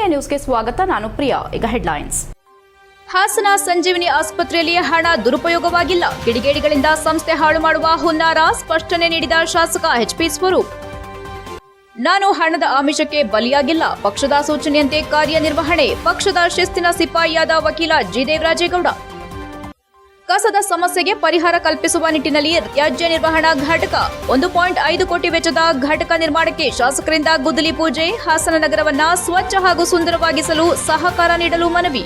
HCA ನ್ಯೂಸ್ಗೆ ಸ್ವಾಗತ. ನಾನು ಪ್ರಿಯಾ. ಈಗ ಹೆಡ್ಲೈನ್ಸ್. ಹಾಸನ ಸಂಜೀವಿನಿ ಆಸ್ಪತ್ರೆಯಲ್ಲಿ ಹಣ ದುರುಪಯೋಗವಾಗಿಲ್ಲ. ಕಿಡಿಗೇಡಿಗಳಿಂದ ಸಂಸ್ಥೆ ಹಾಳು ಮಾಡುವ ಹುನ್ನಾರ ಸ್ಪಷ್ಟನೆ ನೀಡಿದ ಶಾಸಕ ಎಚ್ಪಿ ಸ್ವರೂಪ್. ನಾನು ಹಣದ ಆಮಿಷಕ್ಕೆ ಬಲಿಯಾಗಿಲ್ಲ. ಪಕ್ಷದ ಸೂಚನೆಯಂತೆ ಕಾರ್ಯನಿರ್ವಹಣೆ. ಪಕ್ಷದ ಶಿಸ್ತಿನ ಸಿಪಾಯಿಯಾದ ವಕೀಲ ಜಿ. ದೇವರಾಜೇಗೌಡ. ಕಸದ ಸಮಸ್ಯೆಗೆ ಪರಿಹಾರ ಕಲ್ಪಿಸುವ ನಿಟ್ಟಿನಲ್ಲಿ ತ್ಯಾಜ್ಯ ನಿರ್ವಹಣಾ ಘಟಕ ಒಂದು ಪಾಯಿಂಟ್ ಐದು ಕೋಟಿ ವೆಚ್ಚದ ಘಟಕ ನಿರ್ಮಾಣಕ್ಕೆ ಶಾಸಕರಿಂದ ಗುದ್ದಲಿ ಪೂಜೆ, ಹಾಸನ ನಗರವನ್ನ ಸ್ವಚ್ಛ ಹಾಗೂ ಸುಂದರವಾಗಿಸಲು ಸಹಕಾರ ನೀಡಲು ಮನವಿ.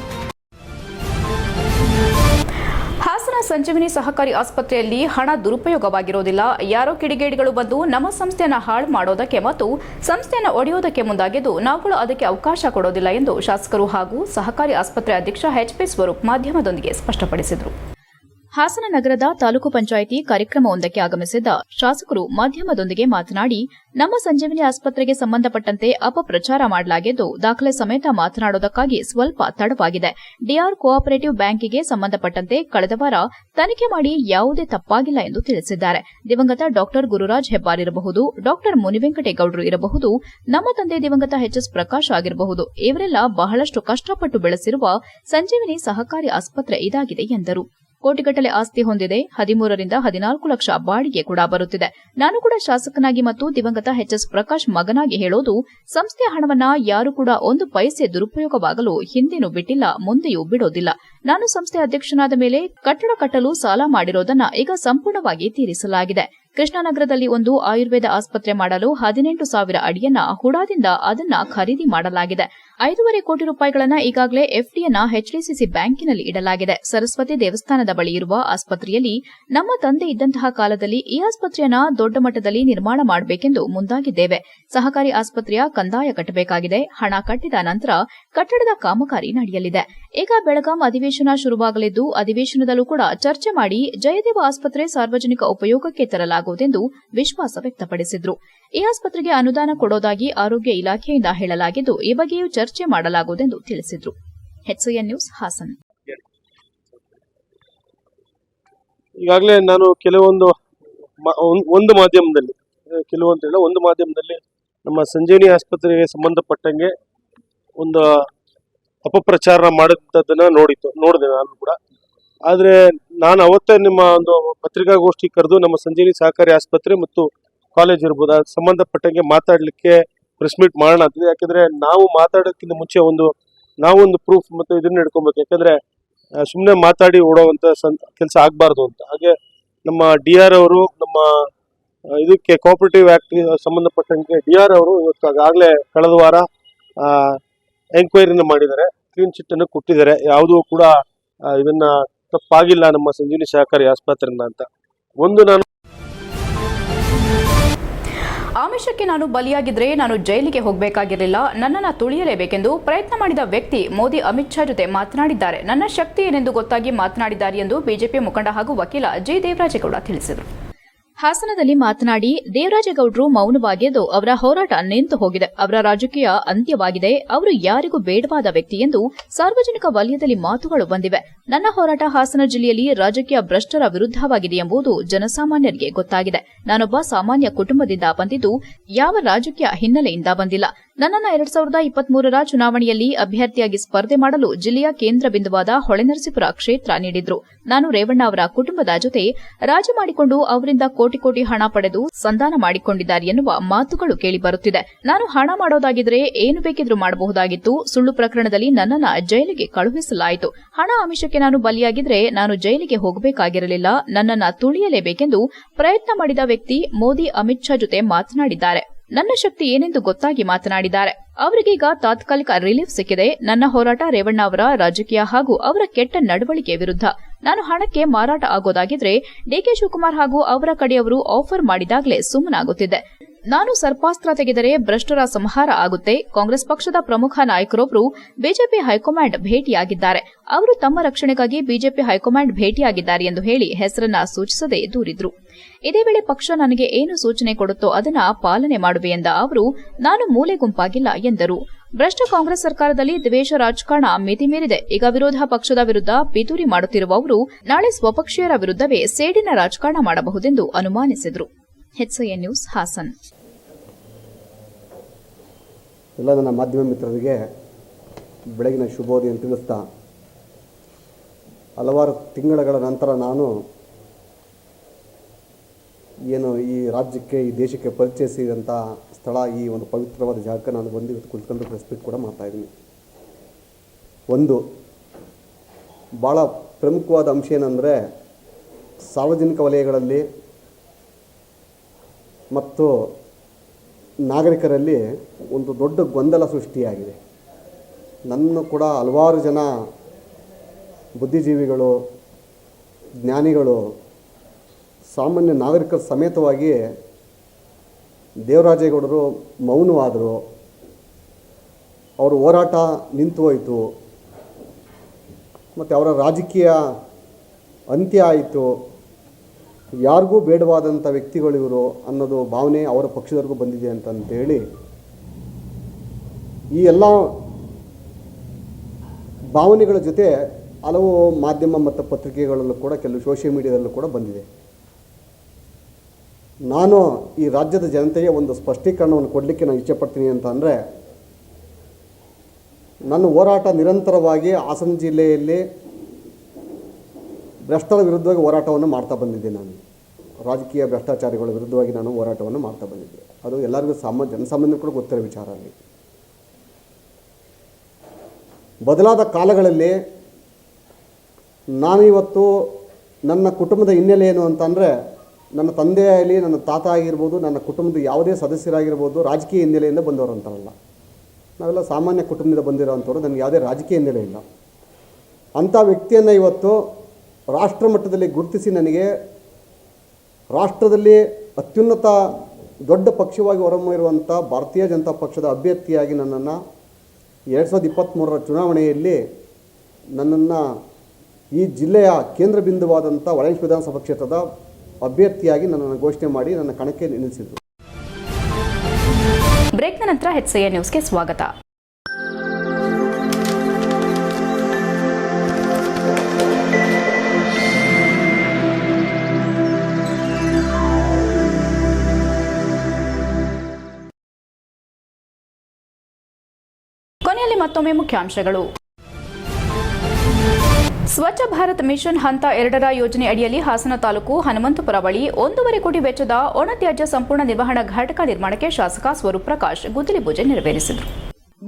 ಹಾಸನ ಸಂಜೀವಿನಿ ಸಹಕಾರಿ ಆಸ್ಪತ್ರೆಯಲ್ಲಿ ಹಣ ದುರುಪಯೋಗವಾಗಿರೋದಿಲ್ಲ. ಯಾರೋ ಕಿಡಿಗೇಡಿಗಳು ಬಂದು ನಮ್ಮ ಸಂಸ್ಥೆಯನ್ನು ಹಾಳು ಮಾಡೋದಕ್ಕೆ ಮತ್ತು ಸಂಸ್ಥೆಯನ್ನು ಒಡೆಯೋದಕ್ಕೆ ಮುಂದಾಗಿದ್ದು ನಾವುಗಳು ಅದಕ್ಕೆ ಅವಕಾಶ ಕೊಡೋದಿಲ್ಲ ಎಂದು ಶಾಸಕರು ಹಾಗೂ ಸಹಕಾರಿ ಆಸ್ಪತ್ರೆ ಅಧ್ಯಕ್ಷ ಎಚ್ಪಿ ಸ್ವರೂಪ್ ಮಾಧ್ಯಮದೊಂದಿಗೆ ಸ್ಪಷ್ಟಪಡಿಸಿದರು. ಹಾಸನ ನಗರದ ತಾಲೂಕು ಪಂಚಾಯಿತಿ ಕಾರ್ಯಕ್ರಮವೊಂದಕ್ಕೆ ಆಗಮಿಸಿದ್ದ ಶಾಸಕರು ಮಾಧ್ಯಮದೊಂದಿಗೆ ಮಾತನಾಡಿ, ನಮ್ಮ ಸಂಜೀವಿನಿ ಆಸ್ಪತ್ರೆಗೆ ಸಂಬಂಧಪಟ್ಟಂತೆ ಅಪಪ್ರಚಾರ ಮಾಡಲಾಗಿದ್ದು, ದಾಖಲೆ ಸಮೇತ ಮಾತನಾಡೋದಕ್ಕಾಗಿ ಸ್ವಲ್ಪ ತಡವಾಗಿದೆ. ಡಿಆರ್ ಕೋಆಪರೇಟಿವ್ ಬ್ಯಾಂಕಿಗೆ ಸಂಬಂಧಪಟ್ಟಂತೆ ಕಳೆದ ವಾರ ತನಿಖೆ ಮಾಡಿ ಯಾವುದೇ ತಪ್ಪಾಗಿಲ್ಲ ಎಂದು ತಿಳಿಸಿದ್ದಾರೆ. ದಿವಂಗತ ಡಾಕ್ಟರ್ ಗುರುರಾಜ್ ಹೆಬ್ಬಾರ್ ಇರಬಹುದು, ಡಾಕ್ಟರ್ ಮುನಿವೆಂಕಟೇಗೌಡರು ಇರಬಹುದು, ನಮ್ಮ ತಂದೆ ದಿವಂಗತ ಎಚ್ಎಸ್ ಪ್ರಕಾಶ್ ಆಗಿರಬಹುದು. ಇವರೆಲ್ಲ ಬಹಳಷ್ಟು ಕಷ್ಟಪಟ್ಟು ಬೆಳೆಸಿರುವ ಸಂಜೀವಿನಿ ಸಹಕಾರಿ ಆಸ್ಪತ್ರೆ ಇದಾಗಿದೆ ಎಂದರು. ಕೋಟಿಗಟ್ಟಲೆ ಆಸ್ತಿ ಹೊಂದಿದೆ. ಹದಿಮೂರರಿಂದ ಹದಿನಾಲ್ಕು ಲಕ್ಷ ಬಾಡಿಗೆ ಕೂಡ ಬರುತ್ತಿದೆ. ನಾನು ಕೂಡ ಶಾಸಕನಾಗಿ ಮತ್ತು ದಿವಂಗತ ಎಚ್ಎಸ್ ಪ್ರಕಾಶ್ ಮಗನಾಗಿ ಹೇಳೋದು, ಸಂಸ್ಥೆಯ ಹಣವನ್ನ ಯಾರು ಕೂಡ ಒಂದು ಪೈಸೆ ದುರುಪಯೋಗವಾಗಲು ಹಿಂದೇನೂ ಬಿಟ್ಟಿಲ್ಲ, ಮುಂದೆಯೂ ಬಿಡೋದಿಲ್ಲ. ನಾನು ಸಂಸ್ಥೆ ಅಧ್ಯಕ್ಷನಾದ ಮೇಲೆ ಕಟ್ಟಡ ಕಟ್ಟಲು ಸಾಲ ಮಾಡಿರೋದನ್ನ ಈಗ ಸಂಪೂರ್ಣವಾಗಿ ತೀರಿಸಲಾಗಿದೆ. ಕೃಷ್ಣನಗರದಲ್ಲಿ ಒಂದು ಆಯುರ್ವೇದ ಆಸ್ಪತ್ರೆ ಮಾಡಲು ಹದಿನೆಂಟು ಸಾವಿರ ಅಡಿಯನ್ನ ಹುಡಾದಿಂದ ಅದನ್ನ ಖರೀದಿ ಮಾಡಲಾಗಿದೆ. ಐದೂವರೆ ಕೋಟಿ ರೂಪಾಯಿಗಳನ್ನ ಈಗಾಗಲೇ ಎಫ್ಡಿಯನ್ನ ಎಚ್ಡಿಸಿಸಿ ಬ್ಯಾಂಕಿನಲ್ಲಿ ಇಡಲಾಗಿದೆ. ಸರಸ್ವತಿ ದೇವಸ್ಥಾನದ ಬಳಿ ಇರುವ ಆಸ್ಪತ್ರೆಯಲ್ಲಿ ನಮ್ಮ ತಂದೆ ಇದ್ದಂತಹ ಕಾಲದಲ್ಲಿ ಈ ಆಸ್ಪತ್ರೆಯನ್ನ ದೊಡ್ಡ ಮಟ್ಟದಲ್ಲಿ ನಿರ್ಮಾಣ ಮಾಡಬೇಕೆಂದು ಮುಂದಾಗಿದ್ದೇವೆ. ಸಹಕಾರಿ ಆಸ್ಪತ್ರೆಯ ಕಂದಾಯ ಕಟ್ಟಬೇಕಾಗಿದೆ. ಹಣ ಕಟ್ಟಿದ ನಂತರ ಕಟ್ಟಡದ ಕಾಮಗಾರಿ ನಡೆಯಲಿದೆ. ಈಗ ಬೆಳಗಾಂ ಅಧಿವೇಶನ ಶುರುವಾಗಲಿದ್ದು, ಅಧಿವೇಶನದಲ್ಲೂ ಕೂಡ ಚರ್ಚೆ ಮಾಡಿ ಜಯದೇವ ಆಸ್ಪತ್ರೆ ಸಾರ್ವಜನಿಕ ಉಪಯೋಗಕ್ಕೆ ತರಲಾಗುವುದೆಂದು ವಿಶ್ವಾಸ ವ್ಯಕ್ತಪಡಿಸಿದ್ರು. ಈ ಆಸ್ಪತ್ರೆಗೆ ಅನುದಾನ ಕೊಡೋದಾಗಿ ಆರೋಗ್ಯ ಇಲಾಖೆಯಿಂದ ಹೇಳಲಾಗಿದ್ದು ಈ ಬಗ್ಗೆಯೂ ಚರ್ಚೆ ಮಾಡಲಾಗುವುದೆಂದು ತಿಳಿಸಿದ್ರು. ನ್ಯೂಸ್ ಹಾಸನ್. ಈಗಾಗಲೇ ನಾನು ಕೆಲವೊಂದು ಒಂದು ಮಾಧ್ಯಮದಲ್ಲಿ ಆ, ಕೆಲವೊಂದು ಇಲ್ಲ ಒಂದು ಮಾಧ್ಯಮದಲ್ಲಿ ನಮ್ಮ ಸಂಜೀವಿನಿ ಆಸ್ಪತ್ರೆಗೆ ಸಂಬಂಧಪಟ್ಟಂಗೆ ಒಂದು ಅಪಪ್ರಚಾರ ಮಾಡುತ್ತದ್ದನ್ನ ನೋಡಿತ್ತು ನೋಡಿದೆ ನಾನು ಕೂಡ. ಆದರೆ ನಾನು ಅವತ್ತೇ ನಿಮ್ಮ ಒಂದು ಪತ್ರಿಕಾಗೋಷ್ಠಿ ಕರೆದು ನಮ್ಮ ಸಂಜೀವಿನಿ ಸಹಕಾರಿ ಆಸ್ಪತ್ರೆ ಮತ್ತು ಕಾಲೇಜ್ ಇರ್ಬೋದು ಅದಕ್ಕೆ ಸಂಬಂಧಪಟ್ಟಂಗೆ ಮಾತಾಡಲಿಕ್ಕೆ ಪ್ರೆಸ್ ಮೀಟ್ ಮಾಡೋಣ ಅಂತ ಯಾಕಂದ್ರೆ ನಾವು ಮಾತಾಡೋಕ್ಕಿಂತ ಮುಂಚೆ ಒಂದು, ನಾವೊಂದು ಪ್ರೂಫ್ ಮತ್ತು ಇದನ್ನ ಹಿಡ್ಕೊಬೇಕು. ಯಾಕಂದ್ರೆ ಸುಮ್ಮನೆ ಮಾತಾಡಿ ಓಡೋವಂಥ ಕೆಲಸ ಆಗಬಾರ್ದು ಅಂತ. ಹಾಗೆ ನಮ್ಮ ಡಿ ಆರ್ ಅವರು ನಮ್ಮ ಇದಕ್ಕೆ ಕೋಆಪರೇಟಿವ್ ಆಕ್ಟ್ ಸಂಬಂಧಪಟ್ಟಂಗೆ ಡಿ ಆರ್ ಅವರು ಇವತ್ತು ಆಗಲೇ ಕಳೆದ ವಾರ ಎಂಕ್ವೈರಿನ ಮಾಡಿದ್ದಾರೆ. ಕ್ಲೀನ್ ಚಿಟ್ ಅನ್ನು ಕೊಟ್ಟಿದ್ದಾರೆ. ಯಾವುದೂ ಕೂಡ ಇದನ್ನ ತಪ್ಪಾಗಿಲ್ಲ ನಮ್ಮ ಸಂಜೀವಿನಿ ಸಹಕಾರಿ ಆಸ್ಪತ್ರೆಯಿಂದ ಅಂತ. ಒಂದು ನಾನು ಆಮಿಷಕ್ಕೆ ನಾನು ಬಲಿಯಾಗಿದ್ರೆ ನಾನು ಜೈಲಿಗೆ ಹೋಗಬೇಕಾಗಿರಲಿಲ್ಲ, ನನ್ನನ್ನು ತುಳಿಯಲೇಬೇಕೆಂದು ಪ್ರಯತ್ನ ಮಾಡಿದ ವ್ಯಕ್ತಿ ಮೋದಿ ಅಮಿತ್ ಶಾ ಜೊತೆ ಮಾತನಾಡಿದ್ದಾರೆ. ನನ್ನ ಶಕ್ತಿ ಏನೆಂದು ಗೊತ್ತಾಗಿ ಮಾತನಾಡಿದ್ದಾರೆ ಎಂದು ಬಿಜೆಪಿ ಮುಖಂಡ ಹಾಗೂ ವಕೀಲ ಜಿ ದೇವರಾಜೇಗೌಡ ತಿಳಿಸಿದರು. ಹಾಸನದಲ್ಲಿ ಮಾತನಾಡಿ ದೇವರಾಜಗೌಡರು ಮೌನವಾಗಿದ್ದು ಅವರ ಹೋರಾಟ ನಿಂತು ಹೋಗಿದೆ. ಅವರ ರಾಜಕೀಯ ಅಂತ್ಯವಾಗಿದೆ. ಅವರು ಯಾರಿಗೂ ಬೇಡವಾದ ವ್ಯಕ್ತಿ ಎಂದು ಸಾರ್ವಜನಿಕ ವಲಯದಲ್ಲಿ ಮಾತುಗಳು ಬಂದಿವೆ. ನನ್ನ ಹೋರಾಟ ಹಾಸನ ಜಿಲ್ಲೆಯಲ್ಲಿ ರಾಜಕೀಯ ಭ್ರಷ್ಟರ ವಿರುದ್ಧವಾಗಿದೆ ಎಂಬುದು ಜನಸಾಮಾನ್ಯರಿಗೆ ಗೊತ್ತಾಗಿದೆ. ನಾನೊಬ್ಬ ಸಾಮಾನ್ಯ ಕುಟುಂಬದಿಂದ ಬಂದಿದ್ದು ಯಾವ ರಾಜಕೀಯ ಹಿನ್ನೆಲೆಯಿಂದ ಬಂದಿಲ್ಲ. ನನ್ನನ್ನು ಎರಡ್ ಸಾವಿರದ ಇಪ್ಪತ್ಮೂರರ ಚುನಾವಣೆಯಲ್ಲಿ ಅಭ್ಯರ್ಥಿಯಾಗಿ ಸ್ಪರ್ಧೆ ಮಾಡಲು ಜಿಲ್ಲೆಯ ಕೇಂದ್ರ ಬಿಂದುವಾದ ಹೊಳೆನರಸೀಪುರ ಕ್ಷೇತ್ರ ನೀಡಿದ್ರು. ನಾನು ರೇವಣ್ಣ ಅವರ ಕುಟುಂಬದ ಜೊತೆ ರಾಜಿ ಮಾಡಿಕೊಂಡು ಅವರಿಂದ ಕೋಟಿ ಕೋಟಿ ಹಣ ಪಡೆದು ಸಂಧಾನ ಮಾಡಿಕೊಂಡಿದ್ದಾರೆ ಎನ್ನುವ ಮಾತುಗಳು ಕೇಳಿಬರುತ್ತಿದೆ. ನಾನು ಹಣ ಮಾಡೋದಾಗಿದ್ರೆ ಏನು ಬೇಕಿದ್ರೂ ಮಾಡಬಹುದಾಗಿತ್ತು. ಸುಳ್ಳು ಪ್ರಕರಣದಲ್ಲಿ ನನ್ನನ್ನ ಜೈಲಿಗೆ ಕಳುಹಿಸಲಾಯಿತು. ಹಣ ಆಮಿಷಕ್ಕೆ ನಾನು ಬಲಿಯಾಗಿದ್ರೆ ನಾನು ಜೈಲಿಗೆ ಹೋಗಬೇಕಾಗಿರಲಿಲ್ಲ. ನನ್ನನ್ನ ತುಳಿಯಲೇಬೇಕೆಂದು ಪ್ರಯತ್ನ ಮಾಡಿದ ವ್ಯಕ್ತಿ ಮೋದಿ ಅಮಿತ್ ಶಾ ಜೊತೆ ಮಾತನಾಡಿದ್ದಾರೆ. ನನ್ನ ಶಕ್ತಿ ಏನೆಂದು ಗೊತ್ತಾಗಿ ಮಾತನಾಡಿದ್ದಾರೆ. ಅವರಿಗೀಗ ತಾತ್ಕಾಲಿಕ ರಿಲೀಫ್ ಸಿಕ್ಕಿದೆ. ನನ್ನ ಹೋರಾಟ ರೇವಣ್ಣ ಅವರ ರಾಜಕೀಯ ಹಾಗೂ ಅವರ ಕೆಟ್ಟ ನಡವಳಿಕೆ ವಿರುದ್ಧ. ನಾನು ಹಣಕ್ಕೆ ಮಾರಾಟ ಆಗೋದಾಗಿದ್ರೆ ಡಿಕೆ ಶಿವಕುಮಾರ್ ಹಾಗೂ ಅವರ ಕಡೆಯವರು ಆಫರ್ ಮಾಡಿದಾಗಲೇ ಸುಮ್ಮನಾಗುತ್ತಿದೆ ನಾನು ಸರ್ಪಾಸ್ತ್ರ ತೆಗೆದರೆ ಭ್ರಷ್ಟರ ಸಂಹಾರ ಆಗುತ್ತೆ. ಕಾಂಗ್ರೆಸ್ ಪಕ್ಷದ ಪ್ರಮುಖ ನಾಯಕರೊಬ್ಬರು ಬಿಜೆಪಿ ಹೈಕಮಾಂಡ್ ಭೇಟಿಯಾಗಿದ್ದಾರೆ. ಅವರು ತಮ್ಮ ರಕ್ಷಣೆಗಾಗಿ ಬಿಜೆಪಿ ಹೈಕಮಾಂಡ್ ಭೇಟಿಯಾಗಿದ್ದಾರೆ ಎಂದು ಹೇಳಿ ಹೆಸರನ್ನ ಸೂಚಿಸದೆ ದೂರಿದ್ರು. ಇದೇ ವೇಳೆ ಪಕ್ಷ ನನಗೆ ಏನು ಸೂಚನೆ ಕೊಡುತ್ತೋ ಅದನ್ನ ಪಾಲನೆ ಮಾಡುವೆ ಎಂದ ಅವರು, ನಾನು ಮೂಲೆ ಗುಂಪಾಗಿಲ್ಲ ಎಂದರು. ಭ್ರಷ್ಟ ಕಾಂಗ್ರೆಸ್ ಸರ್ಕಾರದಲ್ಲಿ ದ್ವೇಷ ರಾಜಕಾರಣ ಮಿತಿ ಮೀರಿದೆ. ಈಗ ವಿರೋಧ ಪಕ್ಷದ ವಿರುದ್ಧ ಪಿತೂರಿ ಮಾಡುತ್ತಿರುವವರು ನಾಳೆ ಸ್ವಪಕ್ಷೀಯರ ವಿರುದ್ಧವೇ ಸೇಡಿನ ರಾಜಕಾರಣ ಮಾಡಬಹುದೆಂದು ಅನುಮಾನಿಸಿದರು. ನ್ಯೂಸ್, ಹಾಸನ್. ಎಲ್ಲ ನನ್ನ ಮಾಧ್ಯಮ ಮಿತ್ರರಿಗೆ ಬೆಳಗಿನ ಶುಭೋದಯ ತಿಳಿಸ್ತಾ, ಹಲವಾರು ತಿಂಗಳುಗಳ ನಂತರ ನಾನು ಏನು ಈ ರಾಜ್ಯಕ್ಕೆ, ಈ ದೇಶಕ್ಕೆ ಪರಿಚಯಿಸಿದಂಥ ಸ್ಥಳ, ಈ ಒಂದು ಪವಿತ್ರವಾದ ಜಾಗಕ್ಕೆ ನಾನು ಬಂದು ಇವತ್ತು ಕುಳಿತುಕೊಂಡು ಕೂಡ ಮಾಡ್ತಾಯಿದ್ದೀನಿ ಒಂದು ಭಾಳ ಪ್ರಮುಖವಾದ ಅಂಶ ಏನಂದರೆ ಸಾರ್ವಜನಿಕ ವಲಯಗಳಲ್ಲಿ ಮತ್ತು ನಾಗರಿಕರಲ್ಲಿ ಒಂದು ದೊಡ್ಡ ಗೊಂದಲ ಸೃಷ್ಟಿಯಾಗಿದೆ. ನನ್ನ ಕೂಡ ಹಲವಾರು ಜನ ಬುದ್ಧಿಜೀವಿಗಳು, ಜ್ಞಾನಿಗಳು ಸಾಮಾನ್ಯ ನಾಗರಿಕರ ಸಮೇತವಾಗಿ ದೇವರಾಜೇಗೌಡರು ಮೌನವಾದರು. ಅವರ ಹೋರಾಟ ನಿಂತು ಹೋಯಿತು ಮತ್ತು ಅವರ ರಾಜಕೀಯ ಅಂತ್ಯ ಆಯಿತು. ಯಾರಿಗೂ ಬೇಡವಾದಂಥ ವ್ಯಕ್ತಿಗಳು ಇವರು ಅನ್ನೋದು ಭಾವನೆ ಅವರ ಪಕ್ಷದವರೆಗೂ ಬಂದಿದೆ ಅಂತಂತೇಳಿ ಈ ಎಲ್ಲ ಭಾವನೆಗಳ ಜೊತೆ ಹಲವು ಮಾಧ್ಯಮ ಮತ್ತು ಪತ್ರಿಕೆಗಳಲ್ಲೂ ಕೂಡ, ಕೆಲವು ಸೋಷಿಯಲ್ ಮೀಡಿಯಾದಲ್ಲೂ ಕೂಡ ಬಂದಿದೆ. ನಾನು ಈ ರಾಜ್ಯದ ಜನತೆಗೆ ಒಂದು ಸ್ಪಷ್ಟೀಕರಣವನ್ನು ಕೊಡಲಿಕ್ಕೆ ನಾನು ಇಚ್ಛೆಪಡ್ತೀನಿ ಅಂತ ಅಂದರೆ ನನ್ನ ಹೋರಾಟ ನಿರಂತರವಾಗಿ ಹಾಸನ ಜಿಲ್ಲೆಯಲ್ಲಿ ಭ್ರಷ್ಟರ ವಿರುದ್ಧವಾಗಿ ಹೋರಾಟವನ್ನು ಮಾಡ್ತಾ ಬಂದಿದ್ದೆ ನಾನು. ರಾಜಕೀಯ ಭ್ರಷ್ಟಾಚಾರಿಗಳ ವಿರುದ್ಧವಾಗಿ ನಾನು ಹೋರಾಟವನ್ನು ಮಾಡ್ತಾ ಬಂದಿದ್ದೆ. ಅದು ಎಲ್ಲರಿಗೂ ಸಾಮ ಜನಸಾಮಾನ್ಯರು ಕೂಡ ಗೊತ್ತಿರೋ ವಿಚಾರ ಅಲ್ಲಿ. ಬದಲಾದ ಕಾಲಗಳಲ್ಲಿ ನಾನು ಇವತ್ತು ನನ್ನ ಕುಟುಂಬದ ಹಿನ್ನೆಲೆ ಏನು ಅಂತಂದರೆ ನನ್ನ ತಂದೆ ಆಗಲಿ ನನ್ನ ತಾತ ಆಗಿರ್ಬೋದು ನನ್ನ ಕುಟುಂಬದ ಯಾವುದೇ ಸದಸ್ಯರಾಗಿರ್ಬೋದು ರಾಜಕೀಯ ಹಿನ್ನೆಲೆಯಿಂದ ಬಂದವರು ಅಂತಾರಲ್ಲ. ನಾವೆಲ್ಲ ಸಾಮಾನ್ಯ ಕುಟುಂಬದಿಂದ ಬಂದಿರೋವಂಥವ್ರು ನನಗೆ ಯಾವುದೇ ರಾಜಕೀಯ ಹಿನ್ನೆಲೆ ಇಲ್ಲ. ಅಂಥ ವ್ಯಕ್ತಿಯನ್ನು ಇವತ್ತು ರಾಷ್ಟ್ರ ಮಟ್ಟದಲ್ಲಿ ಗುರುತಿಸಿ ನನಗೆ ರಾಷ್ಟ್ರದಲ್ಲಿ ಅತ್ಯುನ್ನತ ದೊಡ್ಡ ಪಕ್ಷವಾಗಿ ಹೊರಹೊಮ್ಮಿರುವಂಥ ಭಾರತೀಯ ಜನತಾ ಪಕ್ಷದ ಅಭ್ಯರ್ಥಿಯಾಗಿ ನನ್ನನ್ನು ಎರಡು ಸಾವಿರದ ಇಪ್ಪತ್ತ್ಮೂರರ ಚುನಾವಣೆಯಲ್ಲಿ ನನ್ನನ್ನು ಈ ಜಿಲ್ಲೆಯ ಕೇಂದ್ರ ಬಿಂದುವಾದಂಥ ಒಳಂಶ ವಿಧಾನಸಭಾ ಕ್ಷೇತ್ರದ ಅಭ್ಯರ್ಥಿಯಾಗಿ ನನ್ನನ್ನು ಘೋಷಣೆ ಮಾಡಿ ನನ್ನ ಕಣಕ್ಕೆ ನಿಲ್ಲಿಸಿದರು. ಬ್ರೇಕ್ನ ನಂತರ ಹೆಚ್ಸಿಎ ನ್ಯೂಸ್ಗೆ ಸ್ವಾಗತ. ಕೊನೆಯಲ್ಲಿ ಮತ್ತೊಮ್ಮೆ ಮುಖ್ಯಾಂಶಗಳು. ಸ್ವಚ್ಛ ಭಾರತ್ ಮಿಷನ್ ಹಂತ ಎರಡರ ಯೋಜನೆ ಅಡಿಯಲ್ಲಿ ಹಾಸನ ತಾಲೂಕು ಹನುಮಂತಪುರ ಬಳಿ ಒಂದೂವರೆ ಕೋಟಿ ವೆಚ್ಚದ ಒಣತ್ಯಾಜ್ಯ ಸಂಪೂರ್ಣ ನಿರ್ವಹಣಾ ಘಟಕ ನಿರ್ಮಾಣಕ್ಕೆ ಶಾಸಕ ಸ್ವರೂಪ್ ಪ್ರಕಾಶ್ ಗುದ್ದಲಿ ಪೂಜೆ ನೆರವೇರಿಸಿದರು.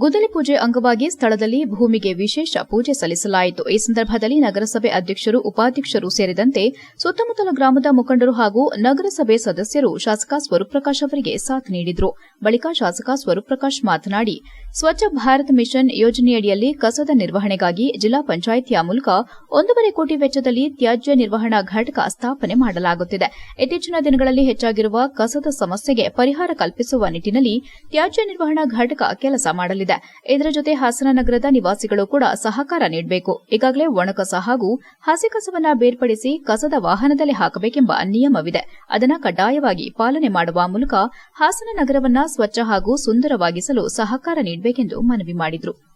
ಗುದ್ದಲಿ ಪೂಜೆ ಅಂಗವಾಗಿ ಸ್ಥಳದಲ್ಲಿ ಭೂಮಿಗೆ ವಿಶೇಷ ಪೂಜೆ ಸಲ್ಲಿಸಲಾಯಿತು. ಈ ಸಂದರ್ಭದಲ್ಲಿ ನಗರಸಭೆ ಅಧ್ಯಕ್ಷರು, ಉಪಾಧ್ಯಕ್ಷರು ಸೇರಿದಂತೆ ಸುತ್ತಮುತ್ತಲ ಗ್ರಾಮದ ಮುಖಂಡರು ಹಾಗೂ ನಗರಸಭೆ ಸದಸ್ಯರು ಶಾಸಕ ಸ್ವರೂಪ್ ಪ್ರಕಾಶ್ ಅವರಿಗೆ ಸಾಥ್ ನೀಡಿದರು. ಬಳಿಕ ಶಾಸಕ ಸ್ವರೂಪ್ ಪ್ರಕಾಶ್ ಮಾತನಾಡಿ, ಸ್ವಚ್ಛ ಭಾರತ್ ಮಿಷನ್ ಯೋಜನೆಯಡಿಯಲ್ಲಿ ಕಸದ ನಿರ್ವಹಣೆಗಾಗಿ ಜಿಲ್ಲಾ ಪಂಚಾಯಿತಿಯ ಮೂಲಕ ಒಂದೂವರೆ ಕೋಟಿ ವೆಚ್ಚದಲ್ಲಿ ತ್ಯಾಜ್ಯ ನಿರ್ವಹಣಾ ಘಟಕ ಸ್ಥಾಪನೆ ಮಾಡಲಾಗುತ್ತಿದೆ. ಇತ್ತೀಚಿನ ದಿನಗಳಲ್ಲಿ ಹೆಚ್ಚಾಗಿರುವ ಕಸದ ಸಮಸ್ಯೆಗೆ ಪರಿಹಾರ ಕಲ್ಪಿಸುವ ನಿಟ್ಟಿನಲ್ಲಿ ತ್ಯಾಜ್ಯ ನಿರ್ವಹಣಾ ಘಟಕ ಕೆಲಸ ಮಾಡಲಿದೆ. ಇದರ ಜೊತೆ ಹಾಸನ ನಗರದ ನಿವಾಸಿಗಳು ಕೂಡ ಸಹಕಾರ ನೀಡಬೇಕು. ಈಗಾಗಲೇ ಒಣಕಸ ಹಾಗೂ ಹಸಿ ಕಸವನ್ನ ಬೇರ್ಪಡಿಸಿ ಕಸದ ವಾಹನದಲ್ಲಿ ಹಾಕಬೇಕೆಂಬ ನಿಯಮವಿದೆ. ಅದನ್ನು ಕಡ್ಡಾಯವಾಗಿ ಪಾಲನೆ ಮಾಡುವ ಮೂಲಕ ಹಾಸನ ನಗರವನ್ನು ಸ್ವಚ್ಛ ಹಾಗೂ ಸುಂದರವಾಗಿಸಲು ಸಹಕಾರ ನೀಡಬೇಕೆಂದು ಮನವಿ ಮಾಡಿದರು.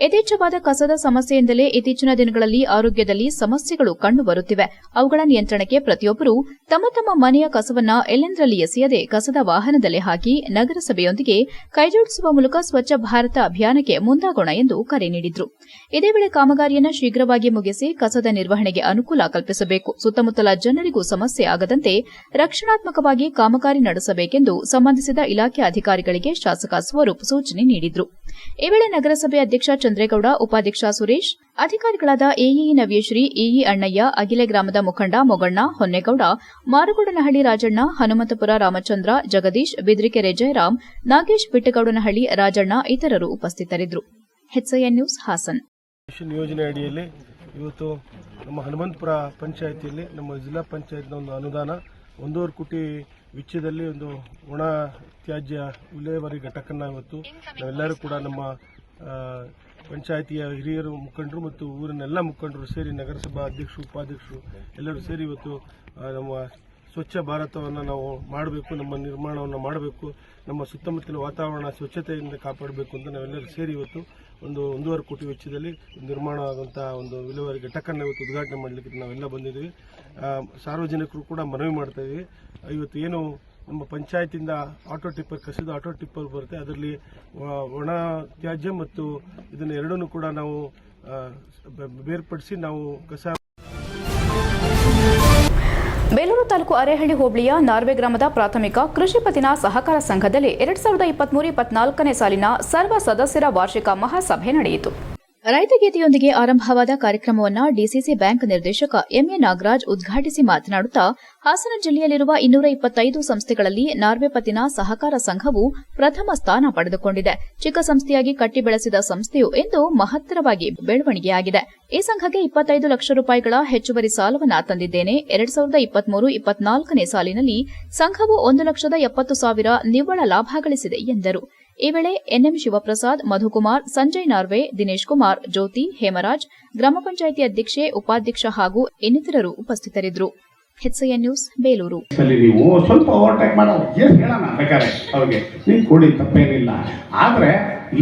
ಯಥೇಚ್ಛವಾದ ಕಸದ ಸಮಸ್ಯೆಯಿಂದಲೇ ಇತ್ತೀಚಿನ ದಿನಗಳಲ್ಲಿ ಆರೋಗ್ಯದಲ್ಲಿ ಸಮಸ್ಯೆಗಳು ಕಂಡುಬರುತ್ತಿವೆ. ಅವುಗಳ ನಿಯಂತ್ರಣಕ್ಕೆ ಪ್ರತಿಯೊಬ್ಬರು ತಮ್ಮ ತಮ್ಮ ಮನೆಯ ಕಸವನ್ನ ಎಲ್ಲೆಂದರಲ್ಲಿ ಎಸೆಯದೆ ಕಸದ ವಾಹನದಲ್ಲಿ ಹಾಕಿ ನಗರಸಭೆಯೊಂದಿಗೆ ಕೈಜೋಡಿಸುವ ಮೂಲಕ ಸ್ವಚ್ಛ ಭಾರತ ಅಭಿಯಾನಕ್ಕೆ ಮುಂದಾಗೋಣ ಎಂದು ಕರೆ ನೀಡಿದರು. ಇದೇ ವೇಳೆ ಕಾಮಗಾರಿಯನ್ನು ಶೀಘ್ರವಾಗಿ ಮುಗಿಸಿ ಕಸದ ನಿರ್ವಹಣೆಗೆ ಅನುಕೂಲ ಕಲ್ಪಿಸಬೇಕು. ಸುತ್ತಮುತ್ತಲ ಜನರಿಗೂ ಸಮಸ್ಯೆ ಆಗದಂತೆ ರಕ್ಷಣಾತ್ಮಕವಾಗಿ ಕಾಮಗಾರಿ ನಡೆಸಬೇಕೆಂದು ಸಂಬಂಧಿಸಿದ ಇಲಾಖೆ ಅಧಿಕಾರಿಗಳಿಗೆ ಶಾಸಕ ಸ್ವರೂಪ್ ಸೂಚನೆ ನೀಡಿದರು. ಈ ವೇಳೆ ನಗರಸಭೆ ಅಧ್ಯಕ್ಷ ಚಂದ್ರೇಗೌಡ, ಉಪಾಧ್ಯಕ್ಷ ಸುರೇಶ್, ಅಧಿಕಾರಿಗಳಾದ ಎಇಇ ನವ್ಯಶ್ರೀ ಇಇ ಅಣ್ಣಯ್ಯ, ಅಗಿಲೆ ಗ್ರಾಮದ ಮುಖಂಡ ಮೊಗಣ್ಣ, ಹೊನ್ನೇಗೌಡ, ಮಾರುಗೋಡನಹಳ್ಳಿ ರಾಜಣ್ಣ, ಹನುಮಂತಪುರ ರಾಮಚಂದ್ರ, ಜಗದೀಶ್, ಬಿದ್ರಿಕೆರೆ ಜಯರಾಮ್, ನಾಗೇಶ್ ಬಿಟ್ಟಗೌಡನಹಳ್ಳಿ ರಾಜಣ್ಣ ಇತರರು ಉಪಸ್ಥಿತರಿದ್ದರು. ನ್ಯೂಸ್ ಹಾಸನ್. ಮಿಷನ್ ಯೋಜನೆ ಅಡಿಯಲ್ಲಿ ಇವತ್ತು ನಮ್ಮ ಹನುಮಂತಪುರ ಪಂಚಾಯತಿಯಲ್ಲಿ, ನಮ್ಮ ಜಿಲ್ಲಾ ಪಂಚಾಯತ್ನ ಒಂದು ಅನುದಾನ, ಒಂದೂವರೆ ಕೋಟಿ ವೆಚ್ಚದಲ್ಲಿ ಒಂದು ಒಣ ತ್ಯಾಜ್ಯ ವಿಲೇವಾರಿ ಘಟಕನ ಇವತ್ತು ನಾವೆಲ್ಲರೂ ಕೂಡ ನಮ್ಮ ಪಂಚಾಯತಿಯ ಹಿರಿಯರು ಮುಖಂಡರು ಮತ್ತು ಊರಿನ ಎಲ್ಲ ಮುಖಂಡರು ಸೇರಿ ನಗರಸಭಾ ಅಧ್ಯಕ್ಷರು, ಉಪಾಧ್ಯಕ್ಷರು ಎಲ್ಲರೂ ಸೇರಿ ಇವತ್ತು ನಮ್ಮ ಸ್ವಚ್ಛ ಭಾರತವನ್ನು ನಾವು ಮಾಡಬೇಕು, ನಮ್ಮ ನಿರ್ಮಾಣವನ್ನು ಮಾಡಬೇಕು, ನಮ್ಮ ಸುತ್ತಮುತ್ತಲ ವಾತಾವರಣ ಸ್ವಚ್ಛತೆಯಿಂದ ಕಾಪಾಡಬೇಕು ಅಂತ ನಾವೆಲ್ಲರೂ ಸೇರಿ ಇವತ್ತು ಒಂದು ಒಂದೂವರೆ ಕೋಟಿ ವೆಚ್ಚದಲ್ಲಿ ನಿರ್ಮಾಣ ಆಗುವಂತಹ ಒಂದು ವಿಲೇವಾರಿ ಘಟಕನ ಇವತ್ತು ಉದ್ಘಾಟನೆ ಮಾಡಲಿಕ್ಕೆ ನಾವೆಲ್ಲ ಬಂದಿದ್ದೀವಿ. ಸಾರ್ವಜನಿಕರು ಕೂಡ ಮನವಿ ಮಾಡ್ತಾ ಇದ್ದೀವಿ. ಇವತ್ತು ಏನು ನಮ್ಮ ಪಂಚಾಯತಿಂದ ಆಟೋ ಟಿಪ್ಪರ್ ಕಸಿದ ಆಟೋ ಟಿಪ್ಪರ್ ಬರುತ್ತೆ. ಅದರಲ್ಲಿ ಒಣ ತ್ಯಾಜ್ಯ ಮತ್ತು ಇದನ್ನ ಎರಡನ್ನೂ ಕೂಡ ನಾವು ಬೇರ್ಪಡಿಸಿ ನಾವು ಕಸ ಬೇಲೂರು ತಾಲೂಕು ಅರೆಹಳ್ಳಿ ಹೋಬಳಿಯ ನಾರ್ವೆ ಗ್ರಾಮದ ಪ್ರಾಥಮಿಕ ಕೃಷಿ ಪತ್ತಿನ ಸಹಕಾರ ಸಂಘದಲ್ಲಿ ಎರಡ್ ಸಾವಿರದ ಇಪ್ಪತ್ಮೂರು, ಇಪ್ಪತ್ನಾಲ್ಕನೇ ಸಾಲಿನ ಸರ್ವ ಸದಸ್ಯರ ವಾರ್ಷಿಕ ಮಹಾಸಭೆ ನಡೆಯಿತು. ರೈತಗೀತೆಯೊಂದಿಗೆ ಆರಂಭವಾದ ಕಾರ್ಯಕ್ರಮವನ್ನು ಡಿಸಿಸಿ ಬ್ಯಾಂಕ್ ನಿರ್ದೇಶಕ ಎಂಎ ನಾಗರಾಜ್ ಉದ್ಘಾಟಿಸಿ ಮಾತನಾಡುತ್ತಾ, ಹಾಸನ ಜಿಲ್ಲೆಯಲ್ಲಿರುವ ಇನ್ನೂರ ಇಪ್ಪತ್ತೈದು ಸಂಸ್ಥೆಗಳಲ್ಲಿ ನಾರ್ವೆ ಪತ್ತಿನ ಸಹಕಾರ ಸಂಘವು ಪ್ರಥಮ ಸ್ಥಾನ ಪಡೆದುಕೊಂಡಿದೆ. ಚಿಕ್ಕ ಸಂಸ್ಥೆಯಾಗಿ ಕಟ್ಟಿ ಬೆಳೆಸಿದ ಸಂಸ್ಥೆಯು ಇಂದು ಮಹತ್ತರವಾಗಿ ಬೆಳವಣಿಗೆಯಾಗಿದೆ. ಈ ಸಂಘಕ್ಕೆ ಇಪ್ಪತ್ತೈದು ಲಕ್ಷ ರೂಪಾಯಿಗಳ ಹೆಚ್ಚುವರಿ ಸಾಲವನ್ನು ತಂದಿದ್ದೇನೆ. ಎರಡ್ ಸಾವಿರದ ಇಪ್ಪತ್ಮೂರು ಇಪ್ಪತ್ನಾಲ್ಕನೇ ಸಾಲಿನಲ್ಲಿ ಸಂಘವು ಒಂದು ಲಕ್ಷದ ಎಪ್ಪತ್ತು ಸಾವಿರ ನಿವ್ವಳ ಲಾಭ ಗಳಿಸಿದೆ ಎಂದರು. ಈ ವೇಳೆ ಎನ್ಎಂ ಶಿವಪ್ರಸಾದ್, ಮಧುಕುಮಾರ್, ಸಂಜಯ್ ನಾರ್ವೆ, ದಿನೇಶ್ ಕುಮಾರ್, ಜ್ಯೋತಿ, ಹೇಮರಾಜ್, ಗ್ರಾಮ ಪಂಚಾಯಿತಿ ಅಧ್ಯಕ್ಷೆ, ಉಪಾಧ್ಯಕ್ಷ ಹಾಗೂ ಇನ್ನಿತರರು ಉಪಸ್ಥಿತರಿದ್ದರು. HCN news, Belur. ನೀವು ಸ್ವಲ್ಪ ಓವರ್ಟೇಕ್ ಮಾಡೋದು. ಏನು ಹೇಳೋಣ ಅವ್ರಿಗೆ? ನೀವು ಕೊಡಿ ತಪ್ಪೇನಿಲ್ಲ. ಆದರೆ